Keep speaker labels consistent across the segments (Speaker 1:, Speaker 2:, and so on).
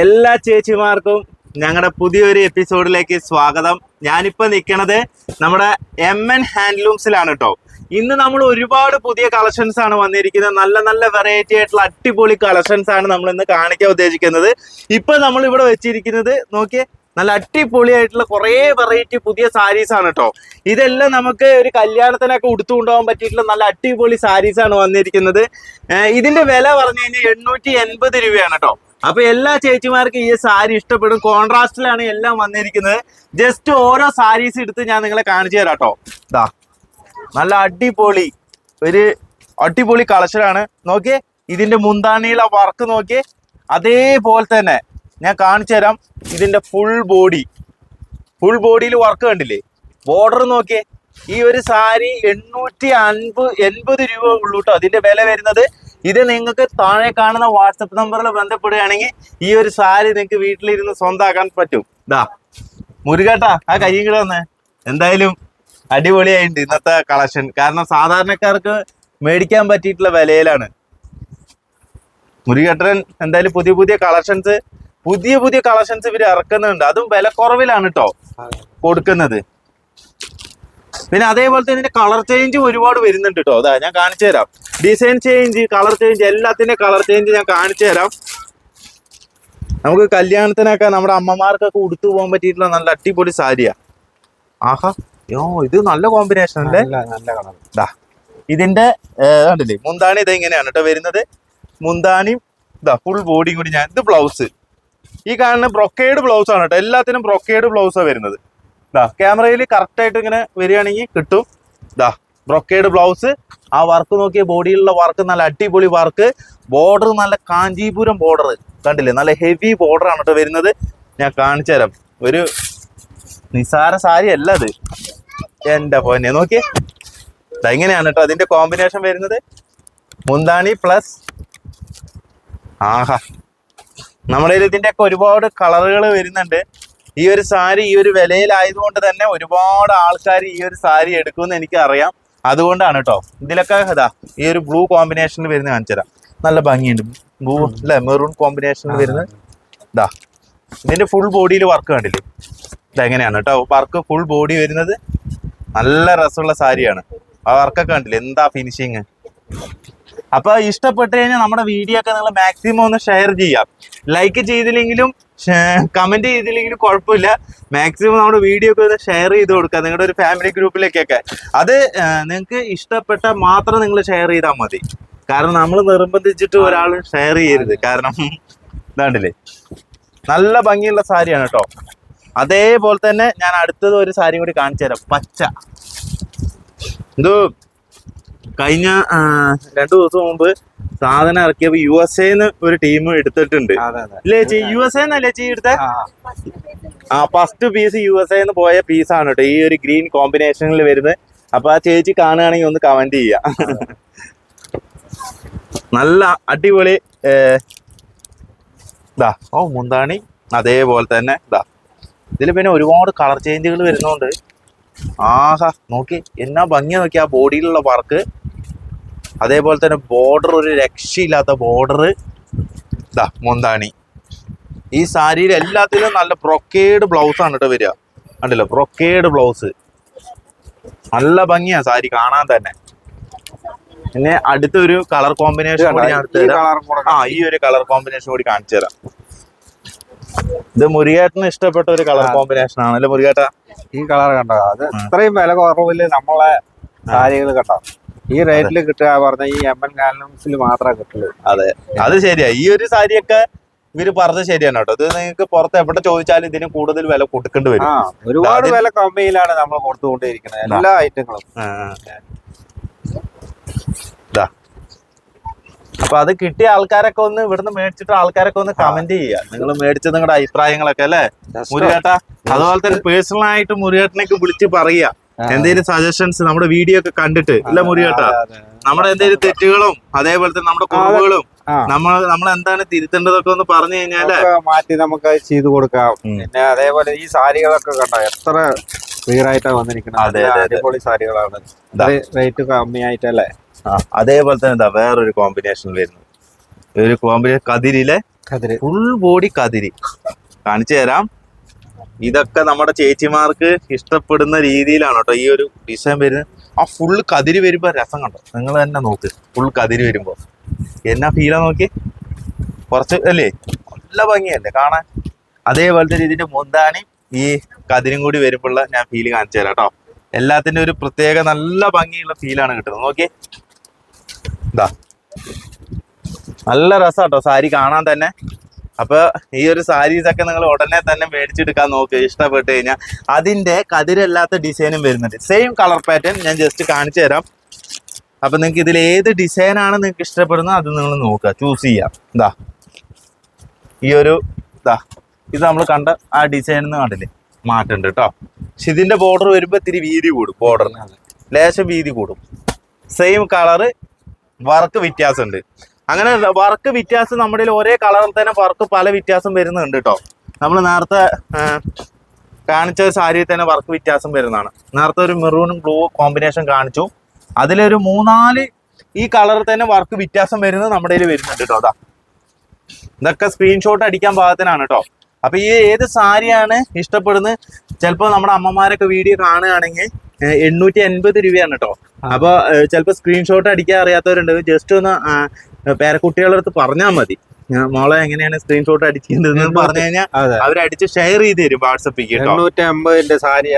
Speaker 1: എല്ലാ ചേച്ചിമാർക്കും ഞങ്ങളുടെ പുതിയൊരു എപ്പിസോഡിലേക്ക് സ്വാഗതം. ഞാനിപ്പോ നിൽക്കണത് നമ്മുടെ എം എൻ ഹാൻഡ്ലൂംസിലാണ് കേട്ടോ ഇന്ന് നമ്മൾ ഒരുപാട് പുതിയ കളക്ഷൻസ് ആണ് വന്നിരിക്കുന്നത്. നല്ല നല്ല വെറൈറ്റി ആയിട്ടുള്ള അടിപൊളി കളക്ഷൻസ് ആണ് നമ്മൾ ഇന്ന് കാണിക്കാൻ ഉദ്ദേശിക്കുന്നത്. ഇപ്പൊ നമ്മൾ ഇവിടെ വെച്ചിരിക്കുന്നത് നോക്കിയേ നല്ല അടിപൊളിയായിട്ടുള്ള കുറേ വെറൈറ്റി പുതിയ സാരീസ് ആണ് കേട്ടോ ഇതെല്ലാം നമുക്ക് ഒരു കല്യാണത്തിനൊക്കെ ഉടുത്തു കൊണ്ടുപോകാൻ പറ്റിയിട്ടുള്ള നല്ല അടിപൊളി സാരീസ് ആണ് വന്നിരിക്കുന്നത്. ഇതിന്റെ വില പറഞ്ഞു കഴിഞ്ഞാൽ എണ്ണൂറ്റി എൺപത് രൂപയാണ് കേട്ടോ അപ്പൊ എല്ലാ ചേച്ചിമാർക്കും ഈ സാരി ഇഷ്ടപ്പെടും. കോൺട്രാസ്റ്റിലാണ് എല്ലാം വന്നിരിക്കുന്നത്. ജസ്റ്റ് ഓരോ സാരീസ് എടുത്ത് ഞാൻ നിങ്ങളെ കാണിച്ചു തരാം കേട്ടോ. ഇതാ നല്ല അടിപൊളി ഒരു അടിപൊളി കളക്ഷനാണ് നോക്കിയേ ഇതിന്റെ മുന്താണിയിലെ വർക്ക് നോക്കിയേ അതേപോലെ തന്നെ ഞാൻ കാണിച്ചു തരാം ഇതിന്റെ ഫുൾ ബോഡി ഫുൾ ബോഡിയിൽ വർക്ക് കണ്ടില്ലേ? ബോർഡർ നോക്കിയേ ഈ ഒരു സാരി എണ്ണൂറ്റി അൻപത് എൺപത് രൂപ ഉള്ളൂ കേട്ടോ. അതിന്റെ വില വരുന്നത് ഇത് നിങ്ങൾക്ക് താഴെ കാണുന്ന വാട്സപ്പ് നമ്പറിൽ ബന്ധപ്പെടുകയാണെങ്കിൽ ഈ ഒരു സാരി നിങ്ങൾക്ക് വീട്ടിലിരുന്ന് സ്വന്തമാക്കാൻ പറ്റും. ഇതാ മുരുകേട്ടാ ആ കയ്യും കൂടെ വന്നേ. എന്തായാലും അടിപൊളിയായിട്ടുണ്ട് ഇന്നത്തെ കളക്ഷൻ. കാരണം സാധാരണക്കാർക്ക് മേടിക്കാൻ പറ്റിയിട്ടുള്ള വിലയിലാണ്. മുരുകേട്ടൻ എന്തായാലും പുതിയ പുതിയ കളക്ഷൻസ് പുതിയ പുതിയ കളക്ഷൻസ് ഇവർ ഇറക്കുന്നുണ്ട്. അതും വില കുറവിലാണ് കേട്ടോ കൊടുക്കുന്നത്. പിന്നെ അതേപോലെ തന്നെ ഇതിന്റെ കളർ ചേഞ്ച് ഒരുപാട് വരുന്നുണ്ട് കേട്ടോ അതാ ഞാൻ കാണിച്ചു തരാം. ഡിസൈൻ ചേഞ്ച് കളർ ചേഞ്ച് എല്ലാത്തിന്റെ കളർ ചേഞ്ച് ഞാൻ കാണിച്ചു തരാം. നമുക്ക് കല്യാണത്തിനൊക്കെ നമ്മുടെ അമ്മമാർക്കൊക്കെ ഉടുത്തു പോകാൻ പറ്റിയിട്ടുള്ള നല്ല അടിപൊളി സാരിയാ. ആഹാ യോ ഇത് നല്ല കോമ്പിനേഷൻ അല്ലേ?
Speaker 2: നല്ല നല്ല കളർ
Speaker 1: ദാ ഇതിന്റെ കണ്ടില്ലേ മുന്താണി ഇത് ഇങ്ങനെയാണ് കേട്ടോ വരുന്നത്. മുന്താണിയും ഇതാ ഫുൾ ബോഡിയും കൂടി ഞാൻ ഇത് ബ്ലൗസ് ഈ കാണുന്ന ബ്രൊക്കേഡ് ബ്ലൗസ് ആണ് കേട്ടോ എല്ലാത്തിനും ബ്രൊക്കേഡ് ബ്ലൗസാണ് വരുന്നത്. ഇതാ ക്യാമറയിൽ കറക്റ്റ് ആയിട്ട് ഇങ്ങനെ വരികയാണെങ്കിൽ കിട്ടും. ഇതാ ബ്രൊക്കേഡ് ബ്ലൗസ് ആ വർക്ക് നോക്കിയ ബോഡിയിലുള്ള വർക്ക് നല്ല അടിപൊളി വർക്ക് ബോർഡർ നല്ല കാഞ്ചീപുരം ബോർഡർ കണ്ടില്ലേ? നല്ല ഹെവി ബോർഡർ ആണ് കേട്ടോ വരുന്നത്. ഞാൻ കാണിച്ചു തരാം. ഒരു നിസാര സാരി അല്ല അത്. എന്റെ പോന്നെ നോക്കിയേ. ദാ ഇങ്ങനെയാണ് കേട്ടോ അതിന്റെ കോമ്പിനേഷൻ വരുന്നത്. മുന്താണി പ്ലസ് ആഹാ. നമ്മുടെ ഇതിന്റെയൊക്കെ ഒരുപാട് കളറുകൾ വരുന്നുണ്ട്. ഈ ഒരു സാരി ഈ ഒരു വിലയിലായതുകൊണ്ട് തന്നെ ഒരുപാട് ആൾക്കാർ ഈ ഒരു സാരി എടുക്കുമെന്ന് എനിക്ക് അറിയാം അതുകൊണ്ടാണ് കേട്ടോ ഇതിലൊക്കെ ഇതാ ഈ ഒരു ബ്ലൂ കോമ്പിനേഷനിൽ വരുന്ന കാണിച്ചു തരാം നല്ല ഭംഗിയുണ്ട്. ബ്ലൂ അല്ലെ മെറൂൺ കോമ്പിനേഷനിൽ വരുന്ന ഇതാ ഇതിന്റെ ഫുൾ ബോഡിയിൽ വർക്ക് കണ്ടില്ലേ? ഇതെങ്ങനെയാണ് കേട്ടോ വർക്ക് ഫുൾ ബോഡി വരുന്നത്. നല്ല രസമുള്ള സാരിയാണ്. ആ വർക്കൊക്കെ കണ്ടില്ലേ? എന്താ ഫിനിഷിങ് അപ്പൊ ഇഷ്ടപ്പെട്ട് കഴിഞ്ഞാൽ നമ്മുടെ വീഡിയോ ഒക്കെ നിങ്ങൾ മാക്സിമം ഒന്ന് ഷെയർ ചെയ്യാം. ലൈക്ക് ചെയ്തില്ലെങ്കിലും കമന്റ് ചെയ്തില്ലെങ്കിലും കുഴപ്പമില്ല. മാക്സിമം നമ്മുടെ വീഡിയോ ഒക്കെ ഒന്ന് ഷെയർ ചെയ്ത് കൊടുക്കുക നിങ്ങളുടെ ഒരു ഫാമിലി ഗ്രൂപ്പിലേക്കൊക്കെ അത് നിങ്ങൾക്ക് ഇഷ്ടപ്പെട്ട മാത്രം നിങ്ങൾ ഷെയർ ചെയ്താൽ മതി. കാരണം നമ്മൾ നിർബന്ധിച്ചിട്ട് ഒരാൾ ഷെയർ ചെയ്യരുത്. കാരണം ഇതാണ്ടില്ലേ? നല്ല ഭംഗിയുള്ള സാരിയാണ് കേട്ടോ അതേപോലെ തന്നെ ഞാൻ അടുത്തത് ഒരു സാരി കൂടി കാണിച്ചു തരാം. പച്ച. ഇത് കഴിഞ്ഞ രണ്ടു ദിവസം മുമ്പ് സാധനം ഇറക്കിയപ്പോ യു എസ് എന്ന് ഒരു ടീം എടുത്തിട്ടുണ്ട്. യു എസ് എന്നല്ലേ ചേച്ചി എടുത്ത?
Speaker 2: ആ,
Speaker 1: ഫസ്റ്റ് പീസ് യു എസ് എന്ന് പോയ പീസാണ് കേട്ടോ ഈ ഒരു ഗ്രീൻ കോമ്പിനേഷനിൽ വരുന്നത്. അപ്പൊ ആ ചേച്ചി കാണുകയാണെങ്കിൽ ഒന്ന് കമന്റ് ചെയ്യാം. നല്ല അടിപൊളി ഓ മുന്താണി. അതേപോലെ തന്നെ ഇതാ ഇതിൽ പിന്നെ ഒരുപാട് കളർ ചേഞ്ചുകൾ വരുന്നുണ്ട്. ആഹാ നോക്കി. എന്നാ ഭംഗിയാ നോക്കി ആ ബോഡിയിലുള്ള വർക്ക് അതേപോലെ തന്നെ ബോർഡർ ഒരു രക്ഷയില്ലാത്ത ബോർഡർ ഇതാ മുന്താണി. ഈ സാരിയിൽ എല്ലാത്തിലും നല്ല ബ്രൊക്കേഡ് ബ്ലൗസ് ആണ് കേട്ടോ വരിക. കണ്ടില്ല? ബ്രൊക്കേഡ് ബ്ലൗസ് നല്ല ഭംഗിയാണ് സാരി കാണാൻ തന്നെ. പിന്നെ അടുത്തൊരു കളർ കോമ്പിനേഷൻ കൂടി ആ ഈ ഒരു കളർ കോമ്പിനേഷൻ കൂടി കാണിച്ചു തരാം. ഇത് മുരുകേട്ടന് ഇഷ്ടപ്പെട്ട ഒരു കളർ
Speaker 2: കോമ്പിനേഷൻ
Speaker 1: കോമ്പിനേഷൻ ആണല്ലേ മുരുകേട്ട?
Speaker 2: ഈ കളർ കണ്ടോ? അത് ഇത്രയും വില കുറവിൽ നമ്മളെ സാരികൾ കണ്ടോ? ഈ റേറ്റിൽ കിട്ടുക പറഞ്ഞ ഈ എം എൻ ഗാലൻസിൽ മാത്രമേ കിട്ടുള്ളൂ.
Speaker 1: അതെ. അത് ശരിയാ. ഈ ഒരു സാരിയൊക്കെ ഇവർ പറഞ്ഞത് ശരിയാണ് കേട്ടോ. ഇത് നിങ്ങൾക്ക് പുറത്ത് എവിടെ ചോദിച്ചാലും ഇതിന് കൂടുതൽ വില കൊടുക്കേണ്ടി വരും.
Speaker 2: ഒരുപാട് വില കമ്മിയിലാണ് നമ്മൾ കൊടുത്തുകൊണ്ടിരിക്കുന്നത്. എല്ലാ ഐറ്റങ്ങളും.
Speaker 1: അപ്പൊ അത് കിട്ടിയ ആൾക്കാരൊക്കെ ഒന്ന് ഇവിടുന്ന് മേടിച്ചിട്ട് ആൾക്കാരൊക്കെ ഒന്ന് കമന്റ് ചെയ്യുക. നിങ്ങൾ മേടിച്ച നിങ്ങളുടെ അഭിപ്രായങ്ങളൊക്കെ അല്ലേ? മുരുകേട്ട അതുപോലെ തന്നെ പേഴ്സണൽ ആയിട്ട് മുരുകേട്ടനൊക്കെ വിളിച്ച് പറയുക. എന്തെങ്കിലും സജഷൻസ് നമ്മുടെ വീഡിയോ ഒക്കെ കണ്ടിട്ട് ഇല്ല
Speaker 2: അതെ.
Speaker 1: നമ്മുടെ എന്തെങ്കിലും തെറ്റുകളും അതേപോലെ തന്നെ നമ്മുടെ കുറവുകളും നമ്മൾ നമ്മൾ എന്താണ് തിരുത്തേണ്ടതൊക്കെ ഒന്ന് പറഞ്ഞു
Speaker 2: കഴിഞ്ഞാൽ മാറ്റി നമുക്ക് ചെയ്തു കൊടുക്കാം. പിന്നെ അതേപോലെ ഈ സാരികളൊക്കെ കണ്ടോ? എത്ര ക്ലിയറായിട്ടാണ് വന്നിരിക്കുന്നത്. അടിപൊളി സാരികളാണ്. റേറ്റ് കമ്മിയായിട്ടല്ലേ?
Speaker 1: അതേപോലെ തന്നെ എന്താ വേറൊരു കോമ്പിനേഷൻ വരുന്നു. ഒരു കോമ്പിനേഷൻ കതിരിലെ
Speaker 2: കതിര്.
Speaker 1: ഫുൾ ബോഡി കതിരി. കാണിച്ചു തരാം. ഇതൊക്കെ നമ്മുടെ ചേച്ചിമാർക്ക് ഇഷ്ടപ്പെടുന്ന രീതിയിലാണ് കേട്ടോ ഈ ഒരു ഡിസൈൻ വരുന്നത്. ആ ഫുൾ കതിരി വരുമ്പോൾ രസം കണ്ടോ? നിങ്ങൾ തന്നെ നോക്ക്. ഫുൾ കതിരി വരുമ്പോൾ എന്നാ ഫീലാ നോക്കി? കുറച്ച് അല്ലേ? നല്ല ഭംഗിയല്ലേ? കാണാൻ. അതേപോലത്തെ രീതിയിൽ മുന്താനി ഈ കതിരും കൂടി വരുമ്പോഴുള്ള ഞാൻ ഫീൽ കാണിച്ചു തരാം കേട്ടോ. എല്ലാത്തിന്റെ ഒരു പ്രത്യേക നല്ല ഭംഗിയുള്ള ഫീലാണ് കിട്ടുന്നത്. നോക്കി ഇതാ നല്ല രസം കേട്ടോ സാരി കാണാൻ തന്നെ. അപ്പൊ ഈ ഒരു സാരീസ് ഒക്കെ നിങ്ങൾ ഉടനെ തന്നെ മേടിച്ചെടുക്കാൻ നോക്കുക ഇഷ്ടപ്പെട്ട് കഴിഞ്ഞാൽ അതിന്റെ കതിരല്ലാത്ത ഡിസൈനും വരുന്നുണ്ട്. സെയിം കളർ പാറ്റേൺ ഞാൻ ജസ്റ്റ് കാണിച്ചു തരാം. അപ്പൊ നിങ്ങൾക്ക് ഇതിൽ ഏത് ഡിസൈനാണ് നിങ്ങൾക്ക് ഇഷ്ടപ്പെടുന്നത് അത് നിങ്ങൾ നോക്കുക. ചൂസ് ചെയ്യാം. ഇതാ ഈ ഒരു ഇതാ ഇത് നമ്മൾ കണ്ട ആ ഡിസൈൻ എന്ന് കണ്ടില്ലേ? മാറ്റുണ്ട് കേട്ടോ പക്ഷെ ഇതിന്റെ ബോർഡർ വരുമ്പോ ഇത്തിരി വീതി കൂടും ബോർഡറിന് ലേശം വീതി കൂടും. സെയിം കളറ് വർക്ക് വ്യത്യാസമുണ്ട്. അങ്ങനെ വർക്ക് വ്യത്യാസം നമ്മുടെ ഒരേ കളറിൽ തന്നെ വർക്ക് പല വ്യത്യാസം വരുന്നുണ്ട് കേട്ടോ നമ്മൾ നേരത്തെ കാണിച്ച സാരിയിൽ തന്നെ വർക്ക് വ്യത്യാസം വരുന്നതാണ്. നേരത്തെ ഒരു മെറൂണും ബ്ലൂ കോമ്പിനേഷൻ കാണിച്ചു. അതിലൊരു മൂന്നാൽ ഈ കളറിൽ തന്നെ വർക്ക് വ്യത്യാസം വരുന്നത് നമ്മുടെ വരുന്നുണ്ട് കേട്ടോ അതാ ഇതൊക്കെ സ്ക്രീൻഷോട്ട് അടിക്കാൻ പാകത്തിനാണ് കേട്ടോ അപ്പൊ ഈ ഏത് സാരിയാണ് ഇഷ്ടപ്പെടുന്നത്? ചിലപ്പോൾ നമ്മുടെ അമ്മമാരൊക്കെ വീഡിയോ കാണുകയാണെങ്കിൽ എണ്ണൂറ്റി എൺപത് രൂപയാണ് കേട്ടോ അപ്പൊ ചിലപ്പോൾ സ്ക്രീൻഷോട്ട് അടിക്കാൻ അറിയാത്തവരുണ്ട്. ജസ്റ്റ് ഒന്ന് പേരക്കുട്ടികളുടെ അടുത്ത് പറഞ്ഞാൽ മതി. മോളെ എങ്ങനെയാണ് സ്ക്രീൻഷോട്ട് അടിക്കേണ്ടതെന്ന് പറഞ്ഞു കഴിഞ്ഞാൽ
Speaker 2: അവർ
Speaker 1: അവരടിച്ച് ഷെയർ ചെയ്ത് തരും വാട്സപ്പിൽ
Speaker 2: സാരി.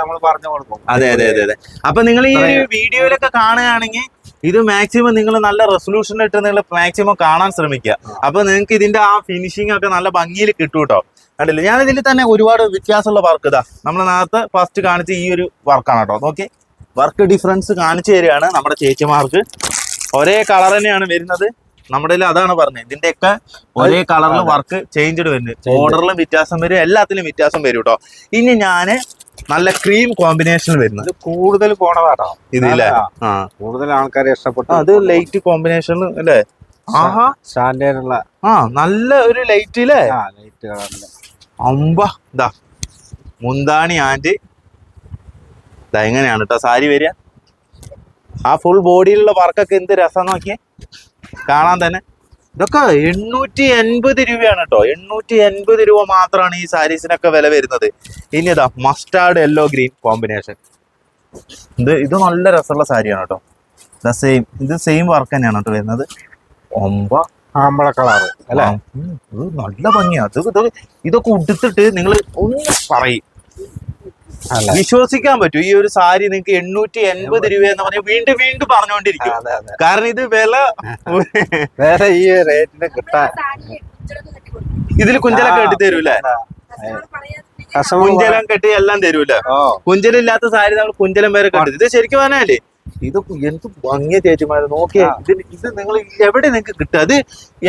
Speaker 2: നമ്മൾ പറഞ്ഞു കൊടുക്കും.
Speaker 1: അതെ അതെ അതെ അതെ. അപ്പൊ നിങ്ങൾ ഈ ഒരു വീഡിയോയിലൊക്കെ കാണുകയാണെങ്കിൽ ഇത് മാക്സിമം നിങ്ങൾ നല്ല റെസൊല്യൂഷൻ ഇട്ട് നിങ്ങൾ മാക്സിമം കാണാൻ ശ്രമിക്കുക അപ്പൊ നിങ്ങൾക്ക് ഇതിന്റെ ആ ഫിനിഷിംഗ് ഒക്കെ നല്ല ഭംഗിയിൽ കിട്ടും കേട്ടോ കണ്ടില്ലേ? ഞാൻ ഇതിൽ തന്നെ ഒരുപാട് വ്യത്യാസമുള്ള വർക്ക് ഇതാ. നമ്മൾ നേരത്തെ ഫസ്റ്റ് കാണിച്ച ഈ ഒരു വർക്കാണ് കേട്ടോ നോക്കി. വർക്ക് ഡിഫറൻസ് കാണിച്ചു തരികയാണ് നമ്മുടെ ചേച്ചിമാർക്ക്. ഒരേ കളർ തന്നെയാണ് വരുന്നത്. നമ്മുടെ അതാണ് പറഞ്ഞത്. ഇതിന്റെയൊക്കെ ഒരേ കളറിൽ വർക്ക് ചേഞ്ച്ഡ് വരുന്നത്. ബോർഡറിലും വ്യത്യാസം വരും. എല്ലാത്തിലും വ്യത്യാസം വരും കേട്ടോ ഇനി ഞാൻ നല്ല ക്രീം കോമ്പിനേഷൻ വരുന്നത്.
Speaker 2: കൂടുതൽ പോണതാട്ടോ.
Speaker 1: ഇതില്ലേ
Speaker 2: കൂടുതൽ ആൾക്കാരെ ഇഷ്ടപ്പെട്ടു.
Speaker 1: അത് ലൈറ്റ് കോമ്പിനേഷൻ അല്ലേ? ആഹാ.
Speaker 2: സ്റ്റാൻഡേർഡ് ഉള്ള
Speaker 1: ആ നല്ല ഒരു ലൈറ്റ് അല്ലേ
Speaker 2: ആ ലൈറ്റ് കളറിൽ.
Speaker 1: അമ്പ. ഇതാ മുന്താണി ആൻഡ് ഇതാ എങ്ങനെയാണ് കേട്ടോ സാരി വരിക. ആ ഫുൾ ബോഡിയിലുള്ള വർക്കൊക്കെ എന്ത് രസം നോക്കിയേ. കാണാൻ തന്നെ. ഇതൊക്കെ എണ്ണൂറ്റി എൺപത് രൂപയാണ് കേട്ടോ എണ്ണൂറ്റി എൺപത് രൂപ മാത്രമാണ് ഈ സാരീസിനൊക്കെ വില വരുന്നത്. ഇനി ഇതാ മസ്റ്റാർഡ് യെല്ലോ ഗ്രീൻ കോമ്പിനേഷൻ ഇത് ഇത് നല്ല രസമുള്ള സാരിയാണ് കേട്ടോ ഇതാ സെയിം ഇത് സെയിം വർക്ക് തന്നെയാണ് കേട്ടോ വരുന്നത്. ഒമ്പ
Speaker 2: ആമ്പള കളറ് അല്ലേ?
Speaker 1: ഇത് നല്ല ഭംഗിയാണ് ഇത് ഇത് ഇതൊക്കെ ഉടുത്തിട്ട് നിങ്ങൾ ഒന്ന് പറയും. വിശ്വസിക്കാൻ പറ്റും. ഈ ഒരു സാരി നിങ്ങൾക്ക് എണ്ണൂറ്റി എൺപത് രൂപ എന്ന് പറഞ്ഞാൽ വീണ്ടും വീണ്ടും പറഞ്ഞുകൊണ്ടിരിക്കും കാരണം ഇത് വില
Speaker 2: വേറെ ഈ റേറ്റിന് കിട്ടാൻ.
Speaker 1: ഇതിൽ കുഞ്ചലൊക്കെ കെട്ടി തരൂലേ കുഞ്ചലം കെട്ടി എല്ലാം തരൂല കുഞ്ചലില്ലാത്ത സാരി നമ്മൾ കുഞ്ചലം വരെ കെട്ടി ഇത് ശരിക്കും പറഞ്ഞാലേ ഇത് എന്ത് ഭംഗിയ ചേച്ചിമാര്. നോക്കിയാ
Speaker 2: ഇത്
Speaker 1: ഇതിന് ഇത് നിങ്ങൾ എവിടെ നിങ്ങൾക്ക് കിട്ടുക അത്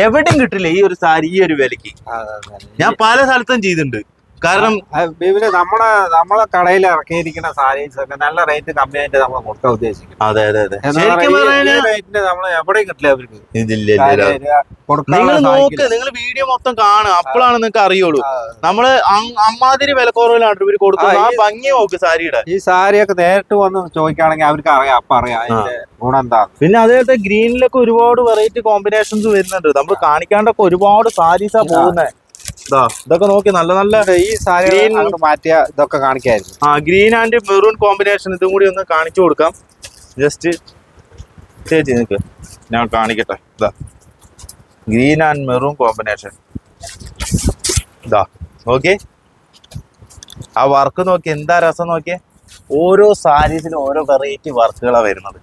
Speaker 1: എവിടെയും കിട്ടില്ല ഈ ഒരു സാരി ഈ ഒരു വിലക്ക്. ഞാൻ പല സ്ഥലത്തും ചെയ്തിട്ടുണ്ട്. കാരണം
Speaker 2: ബിബിന് നമ്മളെ നമ്മളെ കടയിൽ ഇറക്കിയിരിക്കുന്ന സാരീസ് ഒക്കെ നല്ല റേറ്റ് കമ്മിയായിട്ട് നമ്മൾ കൊടുക്കാൻ ഉദ്ദേശിക്കും
Speaker 1: അതെ അതെ അതെ.
Speaker 2: റേറ്റിന് നമ്മൾ എവിടെയും കിട്ടില്ല അവർക്ക്
Speaker 1: ഇതില്ല നിങ്ങൾ നോക്ക് നിങ്ങൾ വീഡിയോ മൊത്തം കാണുക. അപ്പോഴാണ് നിങ്ങൾക്ക് അറിയുള്ളൂ. നമ്മൾ അമ്മാതിരി വിലക്കുറവിലാണ് ഇവർ കൊടുക്കുന്നത്. ആ ഭംഗി നോക്ക് സാരിയുടെ.
Speaker 2: ഈ സാരിയൊക്കെ നേരിട്ട് വന്ന് ചോദിക്കുകയാണെങ്കിൽ അവർക്ക് അറിയാം അപ്പൊ അറിയാം അതിന്റെ ഗുണം എന്താ
Speaker 1: പിന്നെ അതേപോലത്തെ ഗ്രീനിലൊക്കെ ഒരുപാട് വെറൈറ്റി കോമ്പിനേഷൻസ് വരുന്നുണ്ട്. നമ്മൾ കാണിക്കാണ്ടൊക്കെ ഒരുപാട് സാരീസാ പോകുന്നത് ഇതൊക്കെ നോക്കി നല്ല നല്ല
Speaker 2: ഈ സാരി മാറ്റിയ ഇതൊക്കെ കാണിക്കായിരുന്നു.
Speaker 1: ആ ഗ്രീൻ ആൻഡ് മെറൂൺ കോമ്പിനേഷൻ ഇതും കൂടി ഒന്ന് കാണിച്ചു കൊടുക്കാം. ജസ്റ്റ് ചേച്ചി നിൽക്ക് ഞാൻ കാണിക്കട്ടെ. ഇതാ ഗ്രീൻ ആൻഡ് മെറൂൺ കോമ്പിനേഷൻ. ഇതാ ഓക്കെ ആ വർക്ക് നോക്കി എന്താ രസം നോക്കിയേ? ഓരോ സാരീസിലും ഓരോ വെറൈറ്റി വർക്കുകളാണ് വരുന്നത്.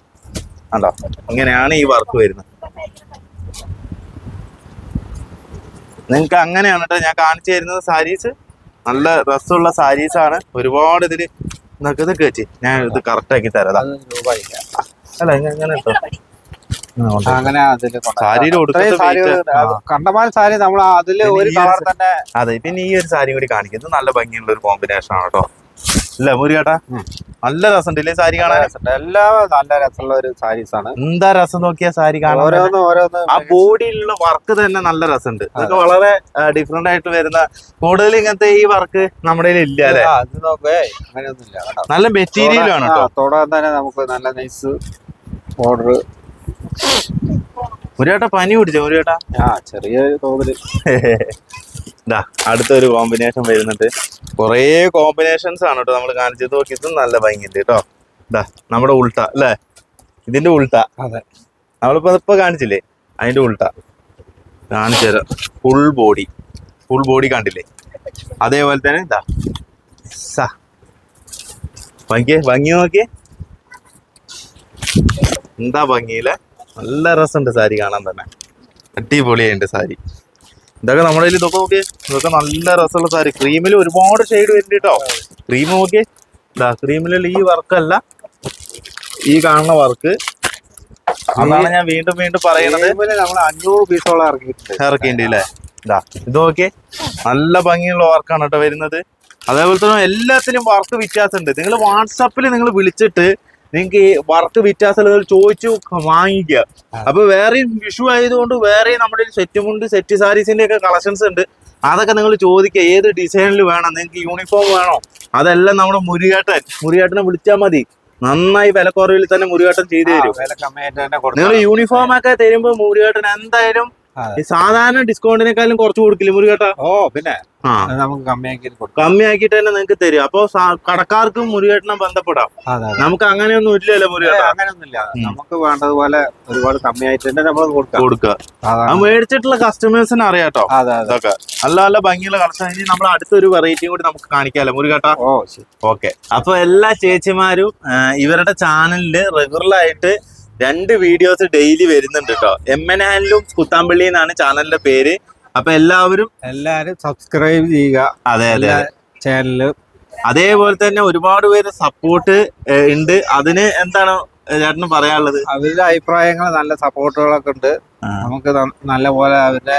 Speaker 1: കണ്ടോ? ഇങ്ങനെയാണ് ഈ വർക്ക് വരുന്നത്. നിങ്ങൾക്ക് അങ്ങനെയാണ് കേട്ടോ ഞാൻ കാണിച്ചു തരുന്നത് സാരീസ് നല്ല രസമുള്ള സാരീസ് ആണ്. ഒരുപാട് ഇതിൽ നിങ്ങൾക്ക് ഇതൊക്കെ കേച്ചി ഞാൻ ഇത് കറക്റ്റ് ആക്കി തരാം. അല്ല എങ്ങനെ.
Speaker 2: അങ്ങനെ സാരി നമ്മൾ
Speaker 1: അതിൽ
Speaker 2: ഒരു
Speaker 1: ഒരു
Speaker 2: കളർ തന്നെ
Speaker 1: അതെ പിന്നെ ഈ ഒരു സാരി കൂടി കാണിക്കുന്നത് നല്ല ഭംഗിയുള്ള ഒരു കോമ്പിനേഷൻ ആണ് കേട്ടോ അല്ല ചേട്ടാ. നല്ല രസമുണ്ട് ഇല്ലേ സാരി കാണാൻ.
Speaker 2: എല്ലാം നല്ല രസമുള്ള ഒരു സാരീസ് ആണ്
Speaker 1: എന്താ രസം നോക്കിയ സാരി കാണാൻ.
Speaker 2: ഓരോന്ന് ഓരോന്ന്
Speaker 1: ആ ബോഡിയിലുള്ള വർക്ക് തന്നെ നല്ല രസമുണ്ട്. ഇതൊക്കെ വളരെ ഡിഫറെന്റ് ആയിട്ട് വരുന്ന കൂടുതൽ ഇങ്ങനത്തെ ഈ വർക്ക് നമ്മുടെ ഇല്ല അല്ലേ?
Speaker 2: അങ്ങനെയൊന്നുമില്ല.
Speaker 1: നല്ല മെറ്റീരിയൽ ആണ് കേട്ടോ.
Speaker 2: തന്നെ നമുക്ക് നല്ല നൈസ് ഓർഡർ
Speaker 1: ഒരു ചേട്ടാ പനി പിടിച്ചോ? മുരുകേട്ട
Speaker 2: ആ ചെറിയ തോതിൽ.
Speaker 1: ഇതാ അടുത്തൊരു കോമ്പിനേഷൻ വരുന്നുണ്ട്. കുറേ കോമ്പിനേഷൻസ് ആണ് കേട്ടോ നമ്മൾ കാണിച്ചത്. നോക്കി ഇതും നല്ല ഭംഗിയുണ്ട് കേട്ടോ ഇതാ നമ്മുടെ ഉൾട്ട അല്ലേ? ഇതിന്റെ ഉൾട്ട.
Speaker 2: അതെ.
Speaker 1: നമ്മളിപ്പോ ഇപ്പൊ കാണിച്ചില്ലേ? അതിന്റെ ഉൾട്ട. കാണിച്ചു തരാം. ഫുൾ ബോഡി ഫുൾ ബോഡി കണ്ടില്ലേ? അതേപോലെ തന്നെ ഇതാ സ. ഭംഗിയെ ഭംഗി നോക്കിയേ. എന്താ ഭംഗിയില്ലേ നല്ല രസമുണ്ട് സാരി കാണാൻ തന്നെ. അടിപൊളിയായിട്ടുണ്ട് സാരി. ഇതൊക്കെ നമ്മുടെ കയ്യിൽ ഇതൊക്കെ നോക്കിയേ. ഇതൊക്കെ നല്ല രസമുള്ള സാരി. ക്രീമിൽ ഒരുപാട് ഷെയ്ഡ് വരുന്നുണ്ട് കേട്ടോ ക്രീം നോക്കിയേ. ഇതാ ക്രീമിലുള്ള ഈ വർക്കല്ല. ഈ കാണുന്ന വർക്ക്. അതാണ് ഞാൻ വീണ്ടും വീണ്ടും പറയുന്നത്.
Speaker 2: നമ്മൾ അഞ്ഞൂറ് പീസോളം ഇറക്കി
Speaker 1: ഇറക്കിണ്ട് അല്ലേ ഇതാ ഇത് നോക്കിയേ. നല്ല ഭംഗിയുള്ള വർക്കാണ് കേട്ടോ വരുന്നത്. അതേപോലെ തന്നെ എല്ലാത്തിനും വർക്ക് വ്യത്യാസമുണ്ട്. നിങ്ങൾ വാട്സാപ്പിൽ നിങ്ങൾ വിളിച്ചിട്ട് നിങ്ങൾക്ക് ഈ വർക്ക് വ്യത്യാസമുള്ളത് ചോദിച്ചു വാങ്ങിക്കുക അപ്പൊ വേറെയും വിഷു ആയതുകൊണ്ട് വേറെയും നമ്മുടെ സെറ്റ് മുണ്ട് സെറ്റ് സാരീസിന്റെ ഒക്കെ കളക്ഷൻസ് ഉണ്ട്. അതൊക്കെ നിങ്ങൾ ചോദിക്കുക ഏത് ഡിസൈനിൽ വേണം നിങ്ങൾക്ക് യൂണിഫോം വേണോ? അതെല്ലാം നമ്മുടെ മുരുകേട്ടൻ മുരുകേട്ടനെ വിളിച്ചാൽ മതി. നന്നായി വിലക്കുറവിൽ തന്നെ മുരുകേട്ടൻ ചെയ്തു തരും. നിങ്ങൾ യൂണിഫോം ഒക്കെ തരുമ്പോൾ മുരുകേട്ടൻ എന്തായാലും സാധാരണ ഡിസ്കൗണ്ടിനെക്കാളും കുറച്ച് കൊടുക്കില്ലേ മുരുകേട്ട
Speaker 2: ഓ പിന്നെ. നമുക്ക് കമ്മിയാക്കി കൊടുക്കാം.
Speaker 1: കമ്മിയാക്കിയിട്ട് തന്നെ നിങ്ങക്ക് തരും. അപ്പൊ കടക്കാർക്കും മുരുകേട്ടനെ ബന്ധപ്പെടാം. നമുക്ക് അങ്ങനെയൊന്നും ഇല്ലല്ലോ മുരുകേട്ട
Speaker 2: അങ്ങനെയൊന്നുമില്ല. നമുക്ക് വേണ്ടതുപോലെ ഒരുപാട് കമ്മിയായിട്ട് തന്നെ നമ്മൾ കൊടുക്കാം.
Speaker 1: കൊടുക്കുക. മേടിച്ചിട്ടുള്ള കസ്റ്റമേഴ്സിന് അറിയാട്ടോ ഇതൊക്കെ. നല്ല നല്ല ഭംഗിയുള്ള കളക്ഷൻ ഇനി നമ്മൾ അടുത്തൊരു വെറൈറ്റിയും കൂടി നമുക്ക് കാണിക്കാമല്ലോ മുരുകേട്ട
Speaker 2: ഓ
Speaker 1: ഓക്കെ. അപ്പൊ എല്ലാ ചേച്ചിമാരും ഇവരുടെ ചാനലിൽ റെഗുലർ ആയിട്ട് രണ്ട് വീഡിയോസ് ഡെയിലി വരുന്നുണ്ട് കേട്ടോ എം എൻ ആനിലും കുത്താമ്പള്ളി എന്നാണ് ചാനലിന്റെ പേര്. അപ്പൊ എല്ലാവരും
Speaker 2: എല്ലാരും സബ്സ്ക്രൈബ് ചെയ്യുക.
Speaker 1: അതെ അതെ
Speaker 2: ചാനൽ
Speaker 1: അതേപോലെ തന്നെ ഒരുപാട് പേര് സപ്പോർട്ട് ഉണ്ട്. അതിന് എന്താണ് ചേട്ടന് പറയാനുള്ളത്?
Speaker 2: അവരുടെ അഭിപ്രായങ്ങൾ നല്ല സപ്പോർട്ടുകളൊക്കെ ഉണ്ട്. നമുക്ക് നല്ല പോലെ അവരുടെ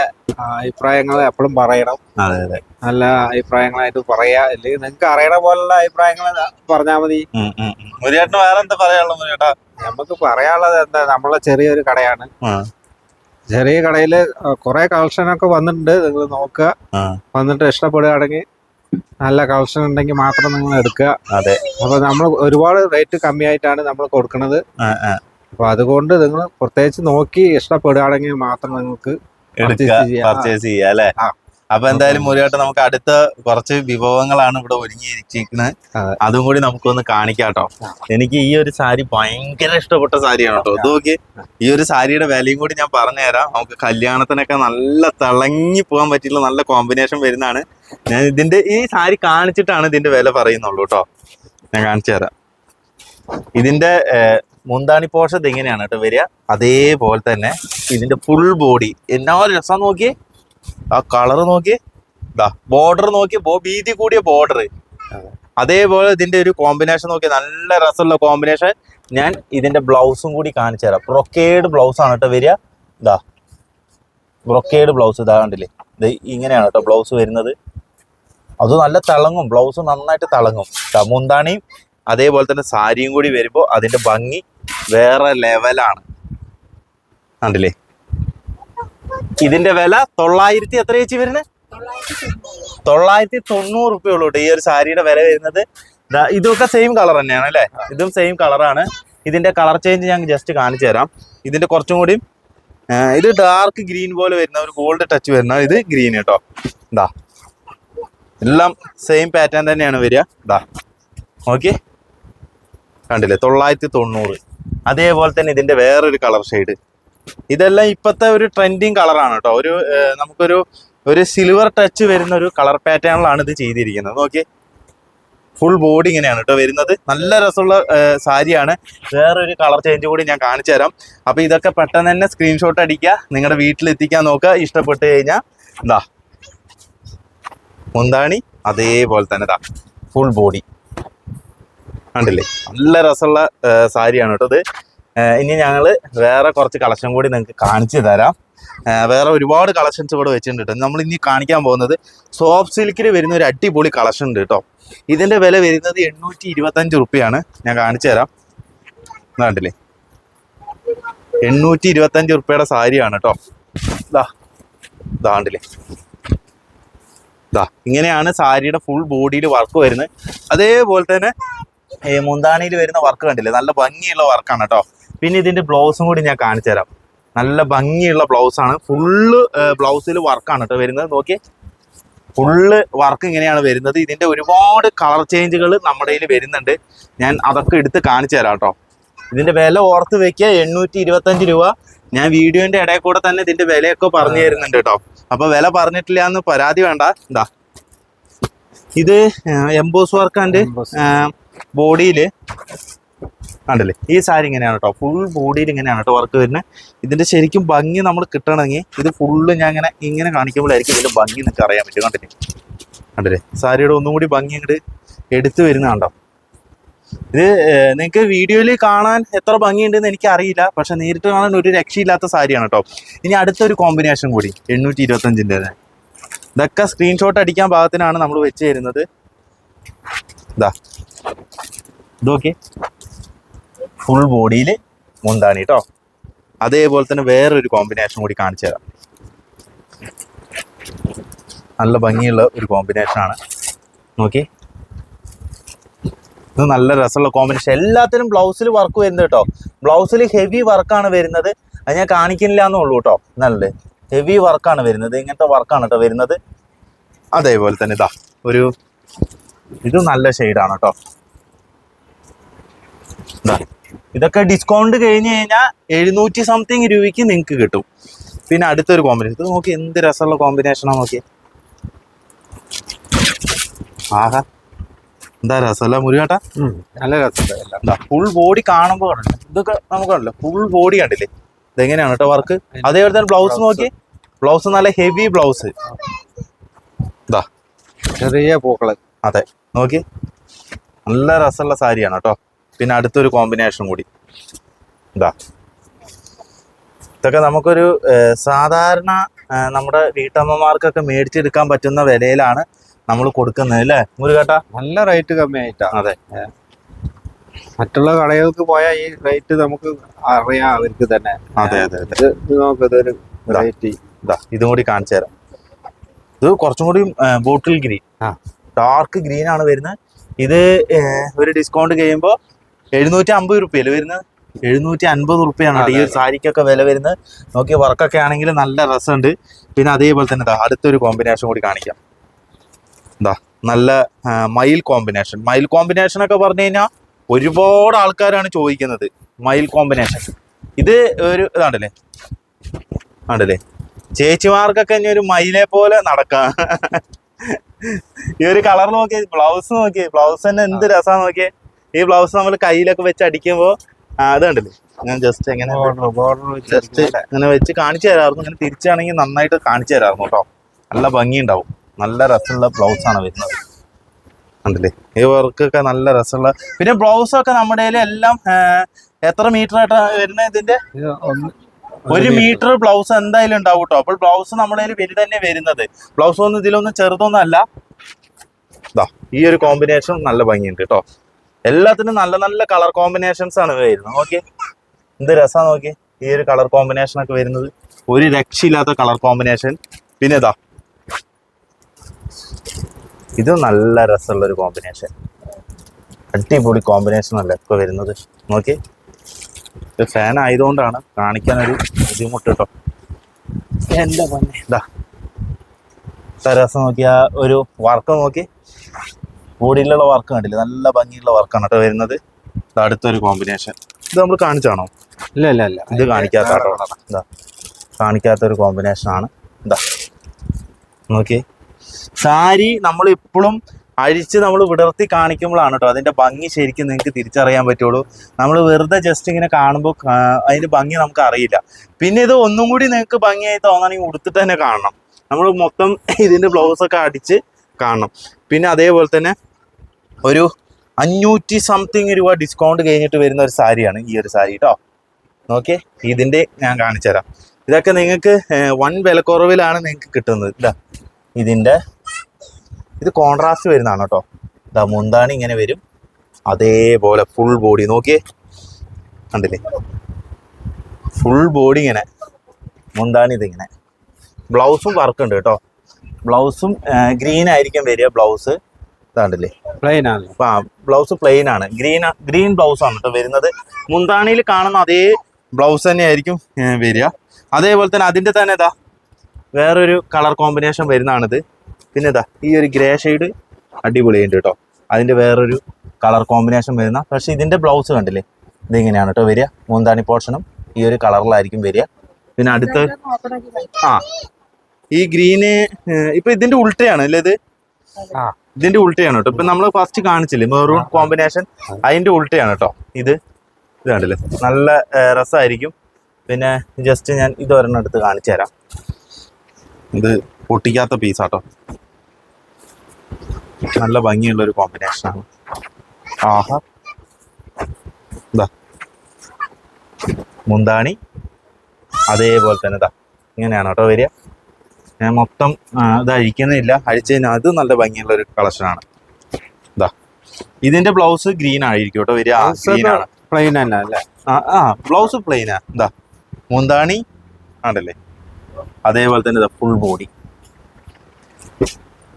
Speaker 2: അഭിപ്രായങ്ങൾ എപ്പോഴും പറയണം.
Speaker 1: അതെ അതെ.
Speaker 2: നല്ല അഭിപ്രായങ്ങളായിട്ട് പറയാ. അല്ലെങ്കിൽ നിങ്ങൾക്ക് അറിയണ പോലുള്ള അഭിപ്രായങ്ങൾ പറഞ്ഞാൽ മതി.
Speaker 1: മുരിയേട്ടന്. വേറെ എന്താ പറയാനുള്ളത് മുരിയേട്ടാ
Speaker 2: നമുക്ക് പറയാനുള്ളത് എന്താ? നമ്മളെ ചെറിയൊരു കടയാണ്. ചെറിയ കടയിൽ കുറെ കളക്ഷൻ ഒക്കെ വന്നിട്ടുണ്ട്. നിങ്ങൾ നോക്കുക. വന്നിട്ട് ഇഷ്ടപ്പെടുകയാണെങ്കിൽ നല്ല കളക്ഷൻ ഉണ്ടെങ്കിൽ മാത്രം നിങ്ങൾ എടുക്കുക.
Speaker 1: അതെ.
Speaker 2: അപ്പൊ നമ്മൾ ഒരുപാട് റേറ്റ് കമ്മിയായിട്ടാണ് നമ്മൾ കൊടുക്കുന്നത്
Speaker 1: ആ, ആ.
Speaker 2: അപ്പൊ അതുകൊണ്ട് നിങ്ങൾ പ്രത്യേകിച്ച് നോക്കി ഇഷ്ടപ്പെടുകയാണെങ്കിൽ മാത്രം നിങ്ങൾക്ക്
Speaker 1: പർച്ചേസ് ചെയ്യാം. അല്ലെ? അപ്പൊ എന്തായാലും മുരുകേട്ട നമുക്ക് അടുത്ത കുറച്ച് വിഭവങ്ങളാണ് ഇവിടെ ഒരുങ്ങിയിരിക്കുന്നത്.
Speaker 2: അതെ.
Speaker 1: കൂടി നമുക്കൊന്ന് കാണിക്കാട്ടോ. എനിക്ക് ഈ ഒരു സാരി ഭയങ്കര ഇഷ്ടപ്പെട്ട സാരിയാണ് കേട്ടോ. നോക്കി ഈ ഒരു സാരിയുടെ വിലയും കൂടി ഞാൻ പറഞ്ഞുതരാം. നമുക്ക് കല്യാണത്തിനൊക്കെ നല്ല തിളങ്ങി പോകാൻ പറ്റിയുള്ള നല്ല കോമ്പിനേഷൻ വരുന്നതാണ്. ഞാൻ ഇതിന്റെ ഈ സാരി കാണിച്ചിട്ടാണ് ഇതിന്റെ വില പറയുന്നുള്ളൂ കേട്ടോ. ഞാൻ കാണിച്ചു തരാം ഇതിന്റെ മുന്താണി പോർഷൻ ഇതെങ്ങനെയാണ് കേട്ടോ വരിക. അതേപോലെ തന്നെ ഇതിന്റെ ഫുൾ ബോഡി എന്നാ രസം നോക്കി ആ കളർ നോക്കി ഇതാ ബോർഡർ നോക്കി വീതി കൂടിയ ബോർഡർ അതേപോലെ ഇതിന്റെ ഒരു കോമ്പിനേഷൻ നോക്കി നല്ല രസമുള്ള കോമ്പിനേഷൻ ഞാൻ ഇതിന്റെ ബ്ലൗസും കൂടി കാണിച്ചു തരാം. ബ്രൊക്കേഡ് ബ്ലൗസ് ആണ് കേട്ടോ വരിക. ഇതാ ബ്രൊക്കേഡ് ബ്ലൗസ് ഇതാ കണ്ടില്ലേ? ഇത് ഇങ്ങനെയാണ് കേട്ടോ ബ്ലൗസ് വരുന്നത്. അത് നല്ല തിളങ്ങും ബ്ലൗസ് നന്നായിട്ട് തിളങ്ങും. മുന്താണിയും അതേപോലെ തന്നെ സാരിയും കൂടി വരുമ്പോൾ അതിന്റെ ഭംഗി വേറെ ലെവലാണ്. കണ്ടില്ലേ? ഇതിന്റെ വില തൊള്ളായിരത്തി എത്ര ചേച്ചി വരുന്നത് തൊള്ളായിരത്തി തൊണ്ണൂറ് റുപ്യ ഉള്ളൂ ഈ ഒരു സാരിയുടെ വില വരുന്നത്. ഇതൊക്കെ സെയിം കളർ തന്നെയാണ് അല്ലേ? ഇതും സെയിം കളറാണ് ഇതിന്റെ കളർ ചേഞ്ച് ഞാൻ ജസ്റ്റ് കാണിച്ചു തരാം. ഇതിന്റെ കുറച്ചും കൂടി ഇത് ഡാർക്ക് ഗ്രീൻ പോലെ വരുന്ന ഒരു ഗോൾഡ് ടച്ച് വരുന്ന ഇത് ഗ്രീൻ കേട്ടോ. ഇതാ എല്ലാം സെയിം പാറ്റേൺ തന്നെയാണ് വരിക. ഇതാ ഓക്കെ കണ്ടില്ലേ? തൊള്ളായിരത്തി തൊണ്ണൂറ്. അതേപോലെ തന്നെ ഇതിന്റെ വേറൊരു കളർ ഷെയ്ഡ് ഇതെല്ലാം ഇപ്പോഴത്തെ ഒരു ട്രെൻഡിങ് കളറാണ് കേട്ടോ ഒരു നമുക്കൊരു ഒരു സിൽവർ ടച്ച് വരുന്ന ഒരു കളർ പാറ്റേണിലാണ് ഇത് ചെയ്തിരിക്കുന്നത്. നോക്കി ഫുൾ ബോഡി ഇങ്ങനെയാണ് കേട്ടോ വരുന്നത്. നല്ല രസമുള്ള സാരിയാണ്. വേറൊരു കളർ ചേഞ്ച് കൂടി ഞാൻ കാണിച്ചു തരാം. അപ്പോൾ ഇതൊക്കെ പെട്ടെന്ന് തന്നെ സ്ക്രീൻഷോട്ട് അടിക്കുക. നിങ്ങളുടെ വീട്ടിൽ എത്തിക്കാൻ നോക്കുക. ഇഷ്ടപ്പെട്ട് കഴിഞ്ഞാൽ എന്താ മുന്താണി അതേപോലെ തന്നെ ഫുൾ ബോഡി കണ്ടില്ലേ? നല്ല രസമുള്ള സാരിയാണ് കേട്ടോ ഇത്. ഇനി ഞങ്ങൾ വേറെ കുറച്ച് കളക്ഷൻ കൂടി നിങ്ങൾക്ക് കാണിച്ചു തരാം. വേറെ ഒരുപാട് കളക്ഷൻസ് ഇവിടെ വെച്ചിട്ടുണ്ട് കേട്ടോ. നമ്മൾ ഇനി കാണിക്കാൻ പോകുന്നത് സോഫ്റ്റ് സിൽക്കിൽ വരുന്ന ഒരു അടിപൊളി കളക്ഷൻ ഉണ്ട് കേട്ടോ. ഇതിന്റെ വില വരുന്നത് എണ്ണൂറ്റി ഇരുപത്തഞ്ച് റുപ്യാണ്. ഞാൻ കാണിച്ചു തരാം. കണ്ടില്ലേ? എണ്ണൂറ്റി ഇരുപത്തഞ്ച് റുപ്യയുടെ സാരിയാണ് കേട്ടോ. ഇതാ ഇതാണ്ടില്ലേ ഇതാ ഇങ്ങനെയാണ് സാരിയുടെ ഫുൾ ബോഡിയിൽ വർക്ക് വരുന്നത്. അതേപോലെ തന്നെ ഈ മുന്താണിയിൽ വരുന്ന വർക്ക് കണ്ടില്ലേ? നല്ല ഭംഗിയുള്ള വർക്കാണ് കേട്ടോ പിന്നെ ഇതിന്റെ ബ്ലൗസും കൂടി ഞാൻ കാണിച്ചു തരാം. നല്ല ഭംഗിയുള്ള ബ്ലൗസ് ആണ്. ഫുള്ള് ബ്ലൗസിൽ വർക്കാണ് കേട്ടോ വരുന്നത്. നോക്കി ഫുള്ള് വർക്ക് ഇങ്ങനെയാണ് വരുന്നത്. ഇതിന്റെ ഒരുപാട് കളർ ചേഞ്ചുകൾ നമ്മുടെ കയ്യിൽ വരുന്നുണ്ട്. ഞാൻ അതൊക്കെ എടുത്ത് കാണിച്ചു തരാം കേട്ടോ ഇതിന്റെ വില ഓർത്ത് വെക്കുക. എണ്ണൂറ്റി ഇരുപത്തഞ്ച് രൂപ. ഞാൻ വീഡിയോന്റെ ഇടയിൽ കൂടെ തന്നെ ഇതിന്റെ വിലയൊക്കെ പറഞ്ഞു തരുന്നുണ്ട് കേട്ടോ അപ്പൊ വില പറഞ്ഞിട്ടില്ല എന്ന് പരാതി വേണ്ട. എന്താ ഇത് എംബോസ് വർക്കാണ്ട് ആൻഡ് ബോഡിയിൽ കണ്ടില്ലേ? ഈ സാരി ഇങ്ങനെയാണ് കേട്ടോ ഫുൾ ബോഡിയിൽ ഇങ്ങനെയാണ് കേട്ടോ വർക്ക് വരുന്നത് ഇതിന്റെ ശരിക്കും ഭംഗി നമ്മൾ കിട്ടണമെങ്കിൽ ഇത് ഫുള്ള് ഞാൻ ഇങ്ങനെ ഇങ്ങനെ കാണിക്കുമ്പോഴായിരിക്കും ഇതിന്റെ ഭംഗി നിങ്ങൾക്ക് അറിയാൻ പറ്റും. കണ്ടില്ലേ? കണ്ടില്ലേ? സാരിയുടെ ഒന്നും കൂടി ഭംഗി ഇങ്ങോട്ട് എടുത്തു വരുന്ന കണ്ടോ ഇത് നിങ്ങൾക്ക് വീഡിയോയിൽ കാണാൻ എത്ര ഭംഗിയുണ്ടെന്ന് എനിക്ക് അറിയില്ല. പക്ഷെ നേരിട്ട് കാണാൻ ഒരു രക്ഷയില്ലാത്ത സാരിയാണ് കേട്ടോ ഇനി അടുത്തൊരു കോമ്പിനേഷൻ കൂടി എണ്ണൂറ്റി ഇരുപത്തഞ്ചിന്റെ ഇതൊക്കെ സ്ക്രീൻഷോട്ട് അടിക്കാൻ ഭാഗത്തിനാണ് നമ്മൾ വെച്ച് തരുന്നത്. ഇതാ ഇതൊക്കെ ഫുൾ ബോഡിയിൽ മുന്താണി കേട്ടോ അതേപോലെ തന്നെ വേറൊരു കോമ്പിനേഷൻ കൂടി കാണിച്ചു തരാം. നല്ല ഭംഗിയുള്ള ഒരു കോമ്പിനേഷനാണ് നോക്കി. ഇത് നല്ല രസമുള്ള കോമ്പിനേഷൻ എല്ലാത്തിനും ബ്ലൗസിൽ വർക്ക് വരുന്നത് കേട്ടോ ബ്ലൗസിൽ ഹെവി വർക്കാണ് വരുന്നത്. അത് ഞാൻ കാണിക്കുന്നില്ല എന്നുള്ളൂ കേട്ടോ നല്ലത്. ഹെവി വർക്കാണ് വരുന്നത്. ഇങ്ങനത്തെ വർക്കാണ് കേട്ടോ വരുന്നത്. അതേപോലെ തന്നെ ഇതാ ഒരു ഇത് നല്ല ഷെയ്ഡാണ് കേട്ടോ ഇതാ ഇതൊക്കെ ഡിസ്കൗണ്ട് കഴിഞ്ഞ് കഴിഞ്ഞാൽ എഴുന്നൂറ്റി സംതിങ് രൂപയ്ക്ക് നിങ്ങൾക്ക് കിട്ടും. പിന്നെ അടുത്തൊരു കോമ്പിനേഷൻ ഇത് നോക്കി എന്ത് രസമുള്ള കോമ്പിനേഷനാണ് നോക്കി ആഹാ എന്താ രസമല്ല മുരുകേട്ടാ?
Speaker 2: നല്ല രസമുണ്ട്
Speaker 1: ഫുൾ ബോഡി കാണുമ്പോൾ കണ്ടില്ല ഇതൊക്കെ നമുക്ക് കണ്ടില്ല ഫുൾ ബോഡി കണ്ടില്ലേ? ഇതെങ്ങനെയാണ് കേട്ടോ വർക്ക് അതേപോലെ തന്നെ ബ്ലൗസ് നോക്കി. ബ്ലൗസ് നല്ല ഹെവി ബ്ലൗസ് ഇതാ
Speaker 2: ചെറിയ പൂക്കൾ.
Speaker 1: അതെ. നോക്കി. നല്ല രസമുള്ള സാരിയാണ് കേട്ടോ. പിന്നെ അടുത്തൊരു കോമ്പിനേഷൻ കൂടി. ഇതാ. ഇതൊക്കെ നമുക്കൊരു സാധാരണ നമ്മുടെ വീട്ടമ്മമാർക്കൊക്കെ മേടിച്ചെടുക്കാൻ പറ്റുന്ന വിലയിലാണ് നമ്മൾ കൊടുക്കുന്നത് അല്ലേ? മുരുകേട്ടാ?
Speaker 2: നല്ല റേറ്റ് കമ്മിയായിട്ടാ.
Speaker 1: അതെ.
Speaker 2: മറ്റുള്ള കടകൾക്ക് പോയാൽ ഈ റേറ്റ് നമുക്ക് അറിയാം അവർക്ക് തന്നെ.
Speaker 1: അതെ അതെ.
Speaker 2: റേറ്റ്
Speaker 1: ഇതാ ഇതും കൂടി കാണിച്ചു തരാം. ഇത് കുറച്ചും കൂടി ബോട്ടിൽ ഗ്രീൻ
Speaker 2: ആ.
Speaker 1: ഡാർക്ക് ഗ്രീൻ ആണ് വരുന്നത്. ഇത് ഒരു ഡിസ്കൗണ്ട് കഴിയുമ്പോൾ എഴുന്നൂറ്റി അമ്പത് റുപ്യല്ലേ വരുന്നത്. എഴുന്നൂറ്റി അൻപത് റുപ്യാണ് ഈ ഒരു സാരിക്കൊക്കെ വില വരുന്നത്. നോക്കിയ വർക്കൊക്കെ ആണെങ്കിൽ നല്ല രസമുണ്ട്. പിന്നെ അതേപോലെ തന്നെ ഇതാ അടുത്തൊരു കോമ്പിനേഷൻ കൂടി കാണിക്കാം. എന്താ നല്ല മയിൽ കോമ്പിനേഷൻ മയിൽ കോമ്പിനേഷൻ ഒക്കെ പറഞ്ഞു കഴിഞ്ഞാൽ ഒരുപാട് ആൾക്കാരാണ് ചോദിക്കുന്നത് മയിൽ കോമ്പിനേഷൻ ഇത് ഒരു ഇതാണ്ടല്ലേ? ആണ്ടല്ലേ ചേച്ചിമാർക്കൊക്കെ ഇനി ഒരു മയിലെ പോലെ നടക്കാം. ഈ ഒരു കളർ നോക്കി ബ്ലൗസ് നോക്കി ബ്ലൗസ് തന്നെ എന്ത് രസാ നോക്കിയേ. ഈ ബ്ലൗസ് നമ്മൾ കയ്യിലൊക്കെ വെച്ച് അടിക്കുമ്പോ അത് കണ്ടില്ലേ? ഞാൻ ജസ്റ്റ് എങ്ങനെ ജസ്റ്റ് ഇങ്ങനെ വെച്ച് കാണിച്ചു തരാമായിരുന്നു. ഇങ്ങനെ തിരിച്ചാണെങ്കിൽ നന്നായിട്ട് കാണിച്ചു തരാറുന്നു കേട്ടോ. നല്ല ഭംഗിയുണ്ടാവും. നല്ല രസമുള്ള ബ്ലൗസ് ആണ് വരുന്നത്. കണ്ടില്ലേ? ഈ വർക്കൊക്കെ നല്ല രസമുള്ള പിന്നെ ബ്ലൗസൊക്കെ നമ്മുടെ എല്ലാം എത്ര മീറ്റർ ആയിട്ടാണ് വരുന്നത് ഇതിന്റെ? ഒരു മീറ്റർ ബ്ലൗസ് എന്തായാലും ഉണ്ടാവും കേട്ടോ അപ്പോൾ ബ്ലൗസ് നമ്മുടെ കയ്യിൽ വരി തന്നെ വരുന്നത്. ബ്ലൗസ് ഒന്നും ഇതിലൊന്നും ചെറുതൊന്നും അല്ല ഇതാ ഈ ഒരു കോമ്പിനേഷൻ നല്ല ഭംഗിയുണ്ട് കേട്ടോ എല്ലാത്തിനും നല്ല നല്ല കളർ കോമ്പിനേഷൻസ് ആണ് വരുന്നത്. ഓക്കെ എന്ത് രസമാണ് നോക്കി ഈ ഒരു കളർ കോമ്പിനേഷൻ ഒക്കെ വരുന്നത്. ഒരു രക്ഷയില്ലാത്ത കളർ കോമ്പിനേഷൻ പിന്നെ ഇതാ ഇത് നല്ല രസമുള്ള ഒരു കോമ്പിനേഷൻ അടിപൊളി കോമ്പിനേഷൻ അല്ല ഇപ്പൊ വരുന്നത്? നോക്കി ഫാൻ ആയതുകൊണ്ടാണ് കാണിക്കാനൊരു ബുദ്ധിമുട്ട് കേട്ടോ എന്താ പൊന്നെ ഇതാ ഇത്ര നോക്കി നോക്കിയ ഒരു വർക്ക് നോക്കി. ബോഡിയിലുള്ള വർക്ക് കണ്ടില്ല? നല്ല ഭംഗിയുള്ള വർക്കാണ് കേട്ടോ വരുന്നത്. അടുത്തൊരു കോമ്പിനേഷൻ ഇത് നമ്മൾ കാണിച്ചാണോ?
Speaker 2: ഇല്ല ഇല്ല ഇല്ല.
Speaker 1: ഇത് കാണിക്കാത്ത കേട്ടോ ഇതാ കാണിക്കാത്ത ഒരു കോമ്പിനേഷൻ ആണ്. ഇതാ നോക്കി സാരി നമ്മൾ ഇപ്പോഴും അഴിച്ച് നമ്മൾ വിടർത്തി കാണിക്കുമ്പോഴാണ് കേട്ടോ അതിന്റെ ഭംഗി ശരിക്കും നിങ്ങൾക്ക് തിരിച്ചറിയാൻ പറ്റുള്ളൂ. നമ്മൾ വെറുതെ ജസ്റ്റ് ഇങ്ങനെ കാണുമ്പോൾ അതിന്റെ ഭംഗി നമുക്ക് അറിയില്ല. പിന്നെ ഇത് ഒന്നും കൂടി നിങ്ങൾക്ക് ഭംഗിയായി തോന്നണമെങ്കിൽ ഉടുത്തിട്ട് തന്നെ കാണണം. നമ്മൾ മൊത്തം ഇതിന്റെ ബ്ലൗസ് ഒക്കെ അടിച്ച് കാണണം. പിന്നെ അതേപോലെ തന്നെ ഒരു അഞ്ഞൂറ്റി സംതിങ് രൂപ ഡിസ്കൗണ്ട് കഴിഞ്ഞിട്ട് വരുന്ന ഒരു സാരിയാണ് ഈ ഒരു സാരി കേട്ടോ നോക്കിയേ ഇതിന്റെ ഞാൻ കാണിച്ചു തരാം ഇതൊക്കെ നിങ്ങൾക്ക് വൺ വിലക്കുറവിലാണ് നിങ്ങൾക്ക് കിട്ടുന്നത് ഇതിന്റെ ഇത് കോൺട്രാസ്റ്റ് വരുന്നതാണ് കേട്ടോ. ഇതാ മുന്താണി ഇങ്ങനെ വരും. അതേപോലെ ഫുൾ ബോഡി നോക്കിയേ. കണ്ടില്ലേ? ഫുൾ ബോഡി ഇങ്ങനെ. മുന്താണി ഇതിങ്ങനെ. ബ്ലൗസും വർക്ക് ഉണ്ട് കേട്ടോ. ബ്ലൗസും ഗ്രീൻ ആയിരിക്കും വരിക ബ്ലൗസ് ഇതാണ്ടില്ലേ
Speaker 2: പ്ലെയിൻ ആണ്.
Speaker 1: ആ ബ്ലൗസ് പ്ലെയിൻ ആണ്. ഗ്രീൻ ഗ്രീൻ ബ്ലൗസ് ആണ് കേട്ടോ വരുന്നത്. മുന്താണിയിൽ കാണുന്ന അതേ ബ്ലൗസ് തന്നെ ആയിരിക്കും ഏർ വരിക. അതേപോലെ തന്നെ അതിന്റെ തന്നെ ഇതാ വേറൊരു കളർ കോമ്പിനേഷൻ വരുന്നതാണിത്. പിന്നെ ഇതാ ഈ ഒരു ഗ്രേ ഷെയ്ഡ് അടിപൊളിയുണ്ട് കേട്ടോ അതിന്റെ വേറൊരു കളർ കോമ്പിനേഷൻ വരുന്ന പക്ഷെ ഇതിന്റെ ബ്ലൗസ് കണ്ടില്ലേ? ഇതിങ്ങനെയാണ് കേട്ടോ വരിക. മൂന്താണി പോർഷനും ഈ ഒരു കളറിലായിരിക്കും വരിക. പിന്നെ അടുത്ത ആ. ഈ ഗ്രീന് ഇപ്പൊ ഇതിന്റെ ഉൾട്ടയാണ് അല്ലേ ഇത്?
Speaker 2: ആ.
Speaker 1: ഇതിന്റെ ഉൾട്ടയാണ് കേട്ടോ ഇപ്പൊ നമ്മൾ ഫസ്റ്റ് കാണിച്ചില്ലേ മെറൂൺ കോമ്പിനേഷൻ അതിന്റെ ഉൾട്ടയാണ് കേട്ടോ ഇത് ഇത് കണ്ടില്ലേ? നല്ല രസമായിരിക്കും പിന്നെ ജസ്റ്റ് ഞാൻ ഇത് ഒരെണ്ണം എടുത്ത് കാണിച്ചു തരാം ഇത് പൊട്ടിക്കാത്ത പീസാട്ടോ നല്ല ഭംഗിയുള്ള ഒരു കോമ്പിനേഷൻ ആണ്. ആഹാ. ഇതാ മുന്താണി. അതേപോലെ തന്നെ ഇതാ ഇങ്ങനെയാണ് കേട്ടോ വരിക. ഞാൻ മൊത്തം ഇത് അഴിക്കുന്നില്ല. അഴിച്ചു കഴിഞ്ഞാൽ അത് നല്ല ഭംഗിയുള്ള ഒരു കളക്ഷനാണ് ഇതാ ഇതിന്റെ ബ്ലൗസ് ഗ്രീൻ ആയിരിക്കും കേട്ടോ വരിക. ഗ്രീൻ ആണ്.
Speaker 2: പ്ലെയിൻ തന്നെ അല്ലേ?
Speaker 1: ആ ആ ബ്ലൗസ് പ്ലെയിനാ ഇതാ മുന്താണി ആണല്ലേ? അതേപോലെ തന്നെ ഇതാ ഫുൾ ബോഡി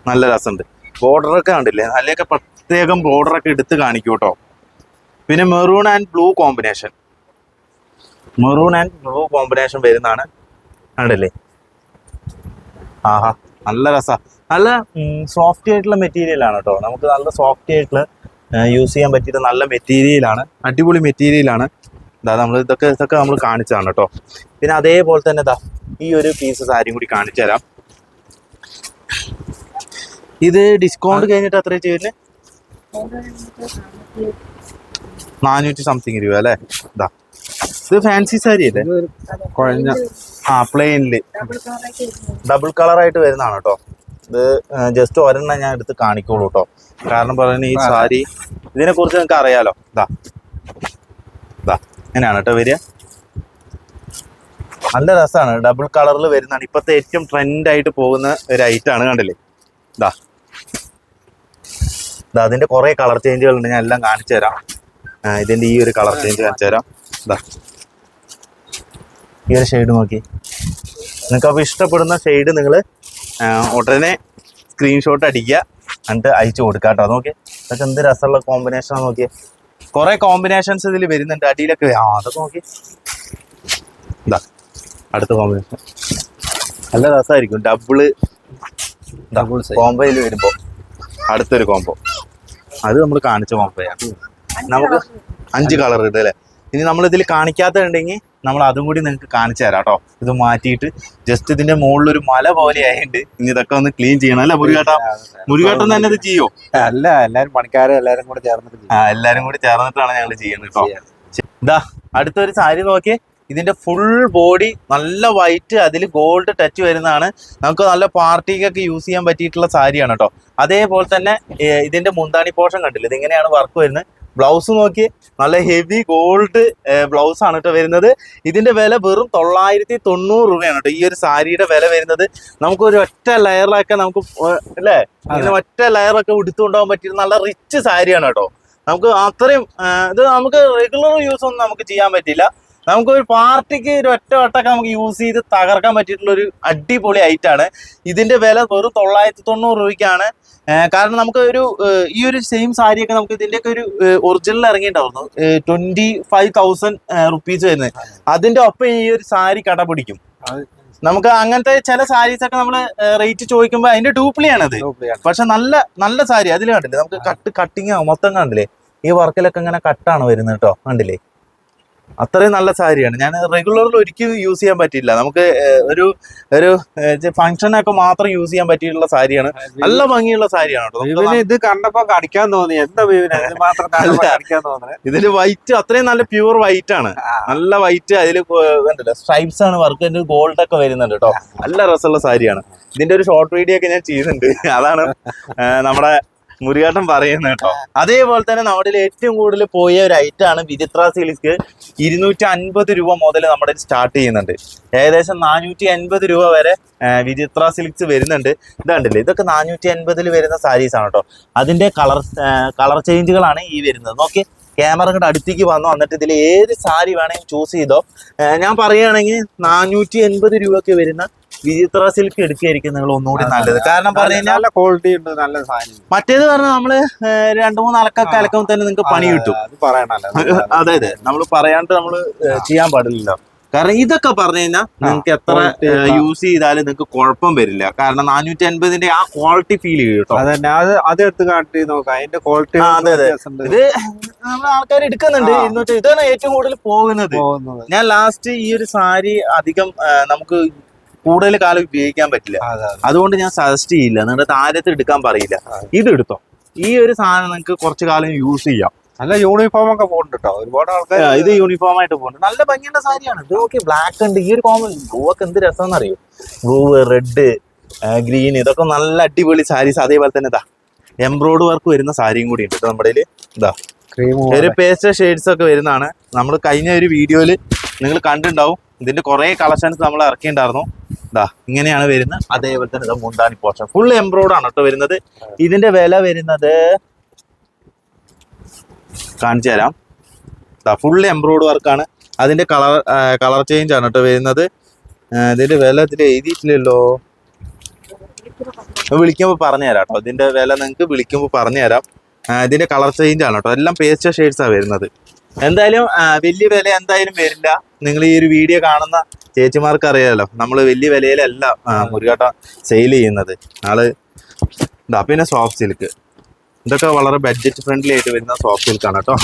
Speaker 1: നല്ല രസമുണ്ട്. ബോർഡറൊക്കെ കണ്ടില്ലേ? അതിലൊക്കെ പ്രത്യേകം ബോർഡറൊക്കെ എടുത്ത് കാണിക്കും കേട്ടോ പിന്നെ maroon and blue combination maroon and blue combination വരുന്നതാണ്. കണ്ടില്ലേ? ആഹാ നല്ല രസാ. നല്ല സോഫ്റ്റ് ആയിട്ടുള്ള മെറ്റീരിയലാണ് കേട്ടോ നമുക്ക് നല്ല സോഫ്റ്റ് ആയിട്ടുള്ള യൂസ് ചെയ്യാൻ പറ്റിയിട്ട് നല്ല മെറ്റീരിയലാണ് അടിപൊളി മെറ്റീരിയലാണ് ഇതാ നമ്മൾ ഇതൊക്കെ ഇതൊക്കെ നമ്മൾ കാണിച്ചതാണ് കേട്ടോ പിന്നെ അതേപോലെ തന്നെ ഇതാ ഈ ഒരു പീസ് സാരിയും കൂടി കാണിച്ചു തരാം ഇത് ഡിസ്കൗണ്ട് കഴിഞ്ഞിട്ട് അത്ര ചെയ്യുന്നത് നാനൂറ്റി സംതിങ് രൂപ അല്ലേ? ഇതാ ഇത് ഫാൻസി സാരി അല്ലേ?
Speaker 2: കുഴഞ്ഞ
Speaker 1: ആ പ്ലെയിനിൽ ഡബിൾ കളർ ആയിട്ട് വരുന്നതാണ് കേട്ടോ ഇത് ജസ്റ്റ് ഒരെണ്ണം ഞാൻ എടുത്ത് കാണിക്കോളൂ കേട്ടോ കാരണം പറയുന്നത് ഈ സാരി ഇതിനെ കുറിച്ച് നിങ്ങൾക്ക് അറിയാലോ. ഇതാ ഇതാ ഇങ്ങനെയാണ് കേട്ടോ വരിക. നല്ല രസമാണ് ഡബിൾ കളറിൽ വരുന്നതാണ്. ഇപ്പോഴത്തെ ഏറ്റവും ട്രെൻഡായിട്ട് പോകുന്ന ഒരു ഐറ്റമാണ് കണ്ടില്ലേ? ഇതാ ഇതാ അതിന്റെ കുറെ കളർ ചേഞ്ചുകൾ ഉണ്ട് ഞാൻ എല്ലാം കാണിച്ചു തരാം. ഇതിന്റെ ഇതിന്റെ ഈ ഒരു കളർ ചേഞ്ച് കാണിച്ചു തരാം. ഇതാ ഈ ഒരു ഷെയ്ഡ് നോക്കി. നിങ്ങൾക്ക് അപ്പോൾ ഇഷ്ടപ്പെടുന്ന ഷെയ്ഡ് നിങ്ങൾ ഉടനെ സ്ക്രീൻഷോട്ട് അടിക്കുക എന്നിട്ട് അയച്ചു കൊടുക്കുക കേട്ടോ. നോക്കി ഇതൊക്കെ എന്ത് രസമുള്ള കോമ്പിനേഷനാണ് നോക്കിയേ. കുറെ കോമ്പിനേഷൻസ് ഇതിൽ വരുന്നുണ്ട് അടിയിലൊക്കെ ആ അതൊക്കെ നോക്കി. ഇതാ അടുത്ത കോമ്പിനേഷൻ നല്ല രസമായിരിക്കും
Speaker 2: ഡബിൾ ഡബിൾ.
Speaker 1: കോംബോയിൽ വരുമ്പോൾ അടുത്തൊരു കോംബോ അത് നമ്മൾ കാണിച്ച കോംബോയാണ് നമുക്ക് അഞ്ച് കളർ ഉണ്ട് അല്ലേ? ഇനി നമ്മൾ ഇതിൽ കാണിക്കാത്തുണ്ടെങ്കിൽ നമ്മൾ അതും കൂടി നിങ്ങൾക്ക് കാണിച്ചു തരാം കേട്ടോ ഇത് മാറ്റിയിട്ട് ജസ്റ്റ് ഇതിന്റെ മുകളിൽ ഒരു മല പോലെ ആയിട്ട് ഇനി ഇതൊക്കെ ഒന്ന് ക്ലീൻ ചെയ്യണം അല്ലേ മുരുകേട്ട? മുരുകേട്ടൻ തന്നെ ഇത് ചെയ്യോ?
Speaker 2: അല്ല എല്ലാരും പണിക്കാരും എല്ലാരും കൂടെ ചേർന്നിട്ട് ചെയ്യും.
Speaker 1: ആ എല്ലാരും കൂടി ചേർന്നിട്ടാണ് ഞങ്ങൾ ചെയ്യുന്നത് കേട്ടോ. ഇതാ അടുത്തൊരു സാരി നോക്കിയേ. ഇതിന്റെ ഫുൾ ബോഡി നല്ല വൈറ്റ് അതിൽ ഗോൾഡ് ടച്ച് വരുന്നതാണ്. നമുക്ക് നല്ല പാർട്ടിക്കൊക്കെ യൂസ് ചെയ്യാൻ പറ്റിയിട്ടുള്ള സാരിയാണ് കേട്ടോ അതേപോലെ തന്നെ ഇതിന്റെ ഇതിന്റെ മുന്താണി പോർഷൻ കണ്ടില്ല? ഇതിങ്ങനെയാണ് വർക്ക് വരുന്നത്. ബ്ലൗസ് നോക്കി നല്ല ഹെവി ഗോൾഡ് ബ്ലൗസ് ആണ് കേട്ടോ വരുന്നത്. ഇതിന്റെ വില വെറും തൊള്ളായിരത്തി തൊണ്ണൂറ് രൂപയാണ് കേട്ടോ ഈ ഒരു സാരിയുടെ വില വരുന്നത്. നമുക്ക് ഒരു ഒറ്റ ലെയറിലൊക്കെ നമുക്ക് അല്ലേ? ഇങ്ങനെ ഒറ്റ ലെയറൊക്കെ ഉടുത്തുകൊണ്ടുപോകാൻ പറ്റിയ നല്ല റിച്ച് സാരിയാണ് കേട്ടോ നമുക്ക് അത്രയും ഇത് നമുക്ക് റെഗുലർ യൂസ് ഒന്നും നമുക്ക് ചെയ്യാൻ പറ്റില്ല. നമുക്ക് ഒരു പാർട്ടിക്ക് ഒരു ഒറ്റ വട്ടമൊക്കെ നമുക്ക് യൂസ് ചെയ്ത് തകർക്കാൻ പറ്റിയിട്ടുള്ള ഒരു അടിപൊളി ഐറ്റം ആണ്. ഇതിന്റെ വില വെറും തൊള്ളായിരത്തി തൊണ്ണൂറ് രൂപയ്ക്കാണ് കാരണം നമുക്ക് ഒരു ഈ ഒരു സെയിം സാരിയൊക്കെ നമുക്ക് ഇതിന്റെയൊക്കെ ഒരു ഒറിജിനൽ ഇറങ്ങിയിട്ടുണ്ടായിരുന്നു. ട്വന്റി ഫൈവ് തൗസൻഡ് റുപ്പീസ് വരുന്നത്. അതിന്റെ ഒപ്പം ഈ ഒരു സാരി കട പിടിക്കും. നമുക്ക് അങ്ങനത്തെ ചില സാരീസ് ഒക്കെ നമ്മൾ റേറ്റ് ചോദിക്കുമ്പോൾ അതിന്റെ ഡ്യൂപ്ലിയാണത്
Speaker 2: ആണ് അത്.
Speaker 1: പക്ഷെ നല്ല നല്ല സാരി അതിൽ കണ്ടില്ലേ? നമുക്ക് കട്ട് കട്ടിങ് മൊത്തം കണ്ടില്ലേ? ഈ വർക്കിലൊക്കെ ഇങ്ങനെ കട്ടാണ് വരുന്നത് കേട്ടോ കണ്ടില്ലേ? അത്രയും നല്ല സാരിയാണ്. ഞാൻ റെഗുലറിൽ ഒരിക്കലും യൂസ് ചെയ്യാൻ പറ്റില്ല നമുക്ക് ഒരു ഒരു ഫംഗ്ഷനൊക്കെ മാത്രം യൂസ് ചെയ്യാൻ പറ്റിയിട്ടുള്ള സാരിയാണ്. നല്ല ഭംഗിയുള്ള സാരിയാണ് കേട്ടോ.
Speaker 2: ഇത് കണ്ടപ്പോ കടിക്കാൻ തോന്നി. എന്താ മാത്രം
Speaker 1: ഇതിൽ വൈറ്റ് അത്രയും നല്ല പ്യൂർ വൈറ്റ് ആണ്. നല്ല വൈറ്റ് അതിൽ കണ്ടില്ല? സ്ട്രൈപ്സ് ആണ് വർക്ക് ഗോൾഡ് ഒക്കെ വരുന്നുണ്ട് കേട്ടോ. നല്ല രസമുള്ള സാരിയാണ്. ഇതിന്റെ ഒരു ഷോർട്ട് വീഡിയോ ഒക്കെ ഞാൻ ചെയ്യുന്നുണ്ട്. അതാണ് നമ്മുടെ മുരുകാട്ടം പറയുന്നത് കേട്ടോ. അതേപോലെ തന്നെ നമ്മുടെ ഏറ്റവും കൂടുതൽ പോയ ഒരു ഐറ്റം ആണ് വിചിത്ര സിൽക്ക് ഇരുന്നൂറ്റി അൻപത് രൂപ മുതൽ നമ്മുടെ സ്റ്റാർട്ട് ചെയ്യുന്നുണ്ട്. ഏകദേശം നാനൂറ്റി അൻപത് രൂപ വരെ വിചിത്ര സിൽക്സ് വരുന്നുണ്ട്. ഇതുണ്ടല്ലേ ഇതൊക്കെ നാനൂറ്റി അൻപതിൽ വരുന്ന സാരീസ് ആണ് കേട്ടോ. അതിന്റെ കളർ കളർ ചേഞ്ചുകളാണ് ഈ വരുന്നത്. നോക്കി ക്യാമറ കൂടെ അടുത്തേക്ക് വന്നു. വന്നിട്ട് ഇതിൽ ഏത് സാരി വേണമെങ്കിലും ചൂസ് ചെയ്തോ. ഞാൻ പറയുകയാണെങ്കിൽ നാനൂറ്റി എൺപത് രൂപയ്ക്ക് വരുന്ന വിചിത്ര സിൽക്ക് എടുക്കുകയായിരിക്കും നിങ്ങൾ ഒന്നുകൂടി നല്ലത്. കാരണം പറഞ്ഞു കഴിഞ്ഞാൽ
Speaker 2: ക്വാളിറ്റി ഉണ്ട് നല്ല സാധനം
Speaker 1: മറ്റേത് പറഞ്ഞാൽ നമ്മൾ രണ്ടു മൂന്ന് അലക്കൊക്കെ അലക്കുമ്പോൾ തന്നെ നിങ്ങൾക്ക് പണി കിട്ടും.
Speaker 2: അത്
Speaker 1: അതെ നമ്മൾ പറയാണ്ട് നമ്മൾ ചെയ്യാൻ പാടില്ല കാരണം ഇതൊക്കെ പറഞ്ഞു കഴിഞ്ഞാൽ നിങ്ങൾക്ക് എത്ര. യൂസ് ചെയ്താലും നിങ്ങൾക്ക് കുഴപ്പം വരില്ല. കാരണം നാനൂറ്റി അൻപതിന്റെ ആ ക്വാളിറ്റി ഫീൽ ചെയ്യും കേട്ടോ
Speaker 2: അതന്നെ അത് അത് എടുത്ത് കാട്ടി നോക്കാം. അതിന്റെ ക്വാളിറ്റി
Speaker 1: അതെ, അതെ. ഇത് നമ്മൾ ആൾക്കാർ എടുക്കുന്നുണ്ട്. ഇതാണ് ഏറ്റവും കൂടുതൽ പോകുന്നത്. ഞാൻ ലാസ്റ്റ് ഈ ഒരു സാരി അധികം നമുക്ക് കൂടുതൽ കാലം ഉപയോഗിക്കാൻ പറ്റില്ല.
Speaker 2: അതെ അതെ.
Speaker 1: അതുകൊണ്ട് ഞാൻ സജസ്റ്റ് ചെയ്യില്ല. നിങ്ങളുടെ താരത്തിൽ എടുക്കാൻ പറയില്ല. ഇത് എടുത്തോ. ഈ ഒരു സാധനം നിങ്ങൾക്ക് കുറച്ച് കാലം യൂസ് ചെയ്യാം.
Speaker 2: നല്ല യൂണിഫോം ഒക്കെ പോകുന്നുണ്ട് ഒരുപാട് ആൾക്കാർ
Speaker 1: ഇത് യൂണിഫോം ആയിട്ട് പോകുന്നുണ്ട് നല്ല ഭംഗിയുള്ള സാരിയാണ്. ഇത് ഓക്കെ ബ്ലാക്ക് ഉണ്ട്. ഈ ഒരു കോമൺ ബ്ലൂ ഒക്കെ എന്ത് രസം അറിയോ ബ്ലൂ റെഡ് ഗ്രീൻ ഇതൊക്കെ നല്ല അടിപൊളി സാരീസ് അതേപോലെ തന്നെ ഇതാ എംബ്രോയ്ഡ് വർക്ക് വരുന്ന സാരിയും കൂടി ഉണ്ട് നമ്മുടെ. ഇതാ ഒരു പേസ്റ്റ് ഷെയ്ഡ്സ് ഒക്കെ വരുന്നതാണ്. നമ്മൾ കഴിഞ്ഞ ഒരു വീഡിയോയിൽ നിങ്ങൾ കണ്ടിട്ടുണ്ടാവും. ഇതിന്റെ കുറെ കളക്ഷൻസ് നമ്മൾ ഇറക്കിയിട്ടുണ്ടായിരുന്നു. ഇതാ ഇങ്ങനെയാണ് വരുന്നത്. അതേപോലെ തന്നെ മുണ്ടാനി പോർഷൻ ഫുൾ എംബ്രോയ്ഡ് ആണ് കേട്ടോ വരുന്നത്. ഇതിന്റെ വില വരുന്നത് കാണിച്ചു തരാം. ഫുൾ എംബ്രോയ്ഡ് വർക്കാണ് അതിന്റെ കളർ കളർ ചേഞ്ച് ആണ് കേട്ടോ വരുന്നത്. ഇതിന്റെ വില ഇതിൽ എഴുതിയിട്ടില്ലല്ലോ. വിളിക്കുമ്പോൾ പറഞ്ഞു തരാം കേട്ടോ ഇതിന്റെ വില നിങ്ങൾക്ക് വിളിക്കുമ്പോൾ പറഞ്ഞു തരാം ഇതിന്റെ കളർ ചേഞ്ച് ആണ് കേട്ടോ എല്ലാം പേസ്റ്റ് ഷെയ്ഡ്സ് ആണ് വരുന്നത്. എന്തായാലും വലിയ വില എന്തായാലും വരില്ല. നിങ്ങൾ ഈ ഒരു വീഡിയോ കാണുന്ന ചേച്ചിമാർക്ക് അറിയാലോ നമ്മൾ വലിയ വിലയിലല്ല മുരുകാട്ട സെയിൽ ചെയ്യുന്നത്. ആൾ ഇതാ പിന്നെ സോഫ്റ്റ് സിൽക്ക് ഇതൊക്കെ വളരെ ബഡ്ജറ്റ് ഫ്രണ്ട്ലി ആയിട്ട് വരുന്ന സോഫ്റ്റ് സിൽക്കാണ് കേട്ടോ.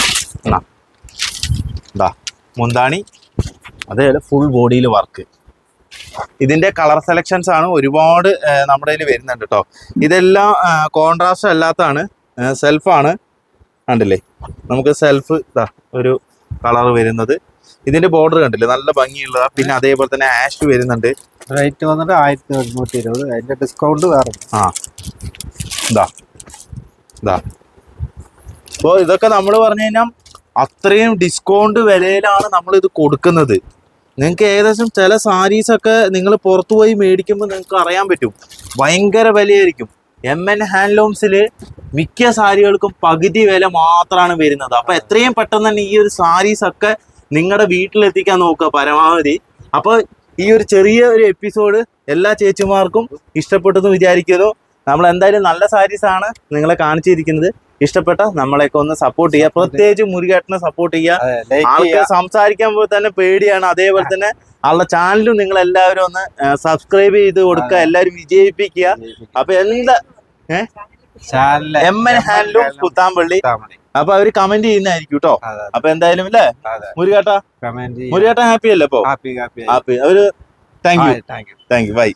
Speaker 1: എന്നാ ഇതാ മുന്താണി. അതേപോലെ ഫുൾ ബോഡിയിൽ വർക്ക് ഇതിന്റെ കളർ സെലക്ഷൻസ് ആണ് ഒരുപാട് നമ്മുടെ കയ്യിൽ വരുന്നുണ്ട് കേട്ടോ. ഇതെല്ലാം കോൺട്രാസ്റ്റ് അല്ലാത്തതാണ് സെൽഫാണ് കണ്ടില്ലേ? നമുക്ക് സെൽഫ് ഇതാ ഒരു കളർ വരുന്നത്. ഇതിന്റെ ബോർഡർ കണ്ടില്ലേ? നല്ല ഭംഗിയുള്ളതാ. പിന്നെ അതേപോലെ തന്നെ ആഷ് വരുന്നുണ്ട്.
Speaker 2: റേറ്റ് വന്നിട്ട് ആയിരത്തി ഒരുന്നൂറ്റി ഇരുപത് അതിന്റെ ഡിസ്കൗണ്ട് വേറെ.
Speaker 1: ആ. ഇതാ ഇതാ അപ്പോൾ ഇതൊക്കെ നമ്മൾ പറഞ്ഞു കഴിഞ്ഞാൽ അത്രയും ഡിസ്കൗണ്ട് വിലയിലാണ് നമ്മൾ ഇത് കൊടുക്കുന്നത്. നിങ്ങൾക്ക് ഏകദേശം ചില സാരീസ് ഒക്കെ നിങ്ങൾ പുറത്തു പോയി മേടിക്കുമ്പോൾ നിങ്ങൾക്ക് അറിയാൻ പറ്റും. ഭയങ്കര വിലയായിരിക്കും. എം എൻ ഹാൻഡ്ലൂംസിൽ മിക്ക സാരികൾക്കും പകുതി വില മാത്രമാണ് വരുന്നത്. അപ്പൊ എത്രയും പെട്ടെന്ന് തന്നെ ഈ ഒരു സാരീസ് ഒക്കെ നിങ്ങളുടെ വീട്ടിലെത്തിക്കാൻ നോക്കുക പരമാവധി. അപ്പോൾ ഈ ഒരു ചെറിയ ഒരു എപ്പിസോഡ് എല്ലാ ചേച്ചിമാർക്കും ഇഷ്ടപ്പെട്ടെന്ന് വിചാരിക്കുന്നു. നമ്മൾ എന്തായാലും നല്ല സാരീസ് ആണ് നിങ്ങളെ കാണിച്ചിരിക്കുന്നത്. ഇഷ്ടപ്പെട്ട നമ്മളെയൊക്കെ ഒന്ന് സപ്പോർട്ട് ചെയ്യുക. പ്രത്യേകിച്ച് മുരുകേട്ടനെ സപ്പോർട്ട് ചെയ്യുക. ആൾക്ക്
Speaker 2: സംസാരിക്കാൻ
Speaker 1: പോലെ തന്നെ പേടിയാണ്. അതേപോലെ തന്നെ ആളുടെ ചാനലും നിങ്ങൾ എല്ലാവരും ഒന്ന് സബ്സ്ക്രൈബ് ചെയ്ത് കൊടുക്കുക. എല്ലാവരും വിജയിപ്പിക്കുക. അപ്പൊ എന്താ എം എൻ ഹാൻഡ്ലൂം പുത്താമ്പള്ളി. അപ്പൊ അവർ കമന്റ് ചെയ്യുന്നതായിരിക്കും കേട്ടോ അപ്പൊ എന്തായാലും അല്ലേ. മുരുകേട്ട. മുരുകേട്ട ഹാപ്പി അല്ലേ
Speaker 2: അപ്പൊ happy.
Speaker 1: Happy our thank you
Speaker 2: thank you
Speaker 1: thank you bye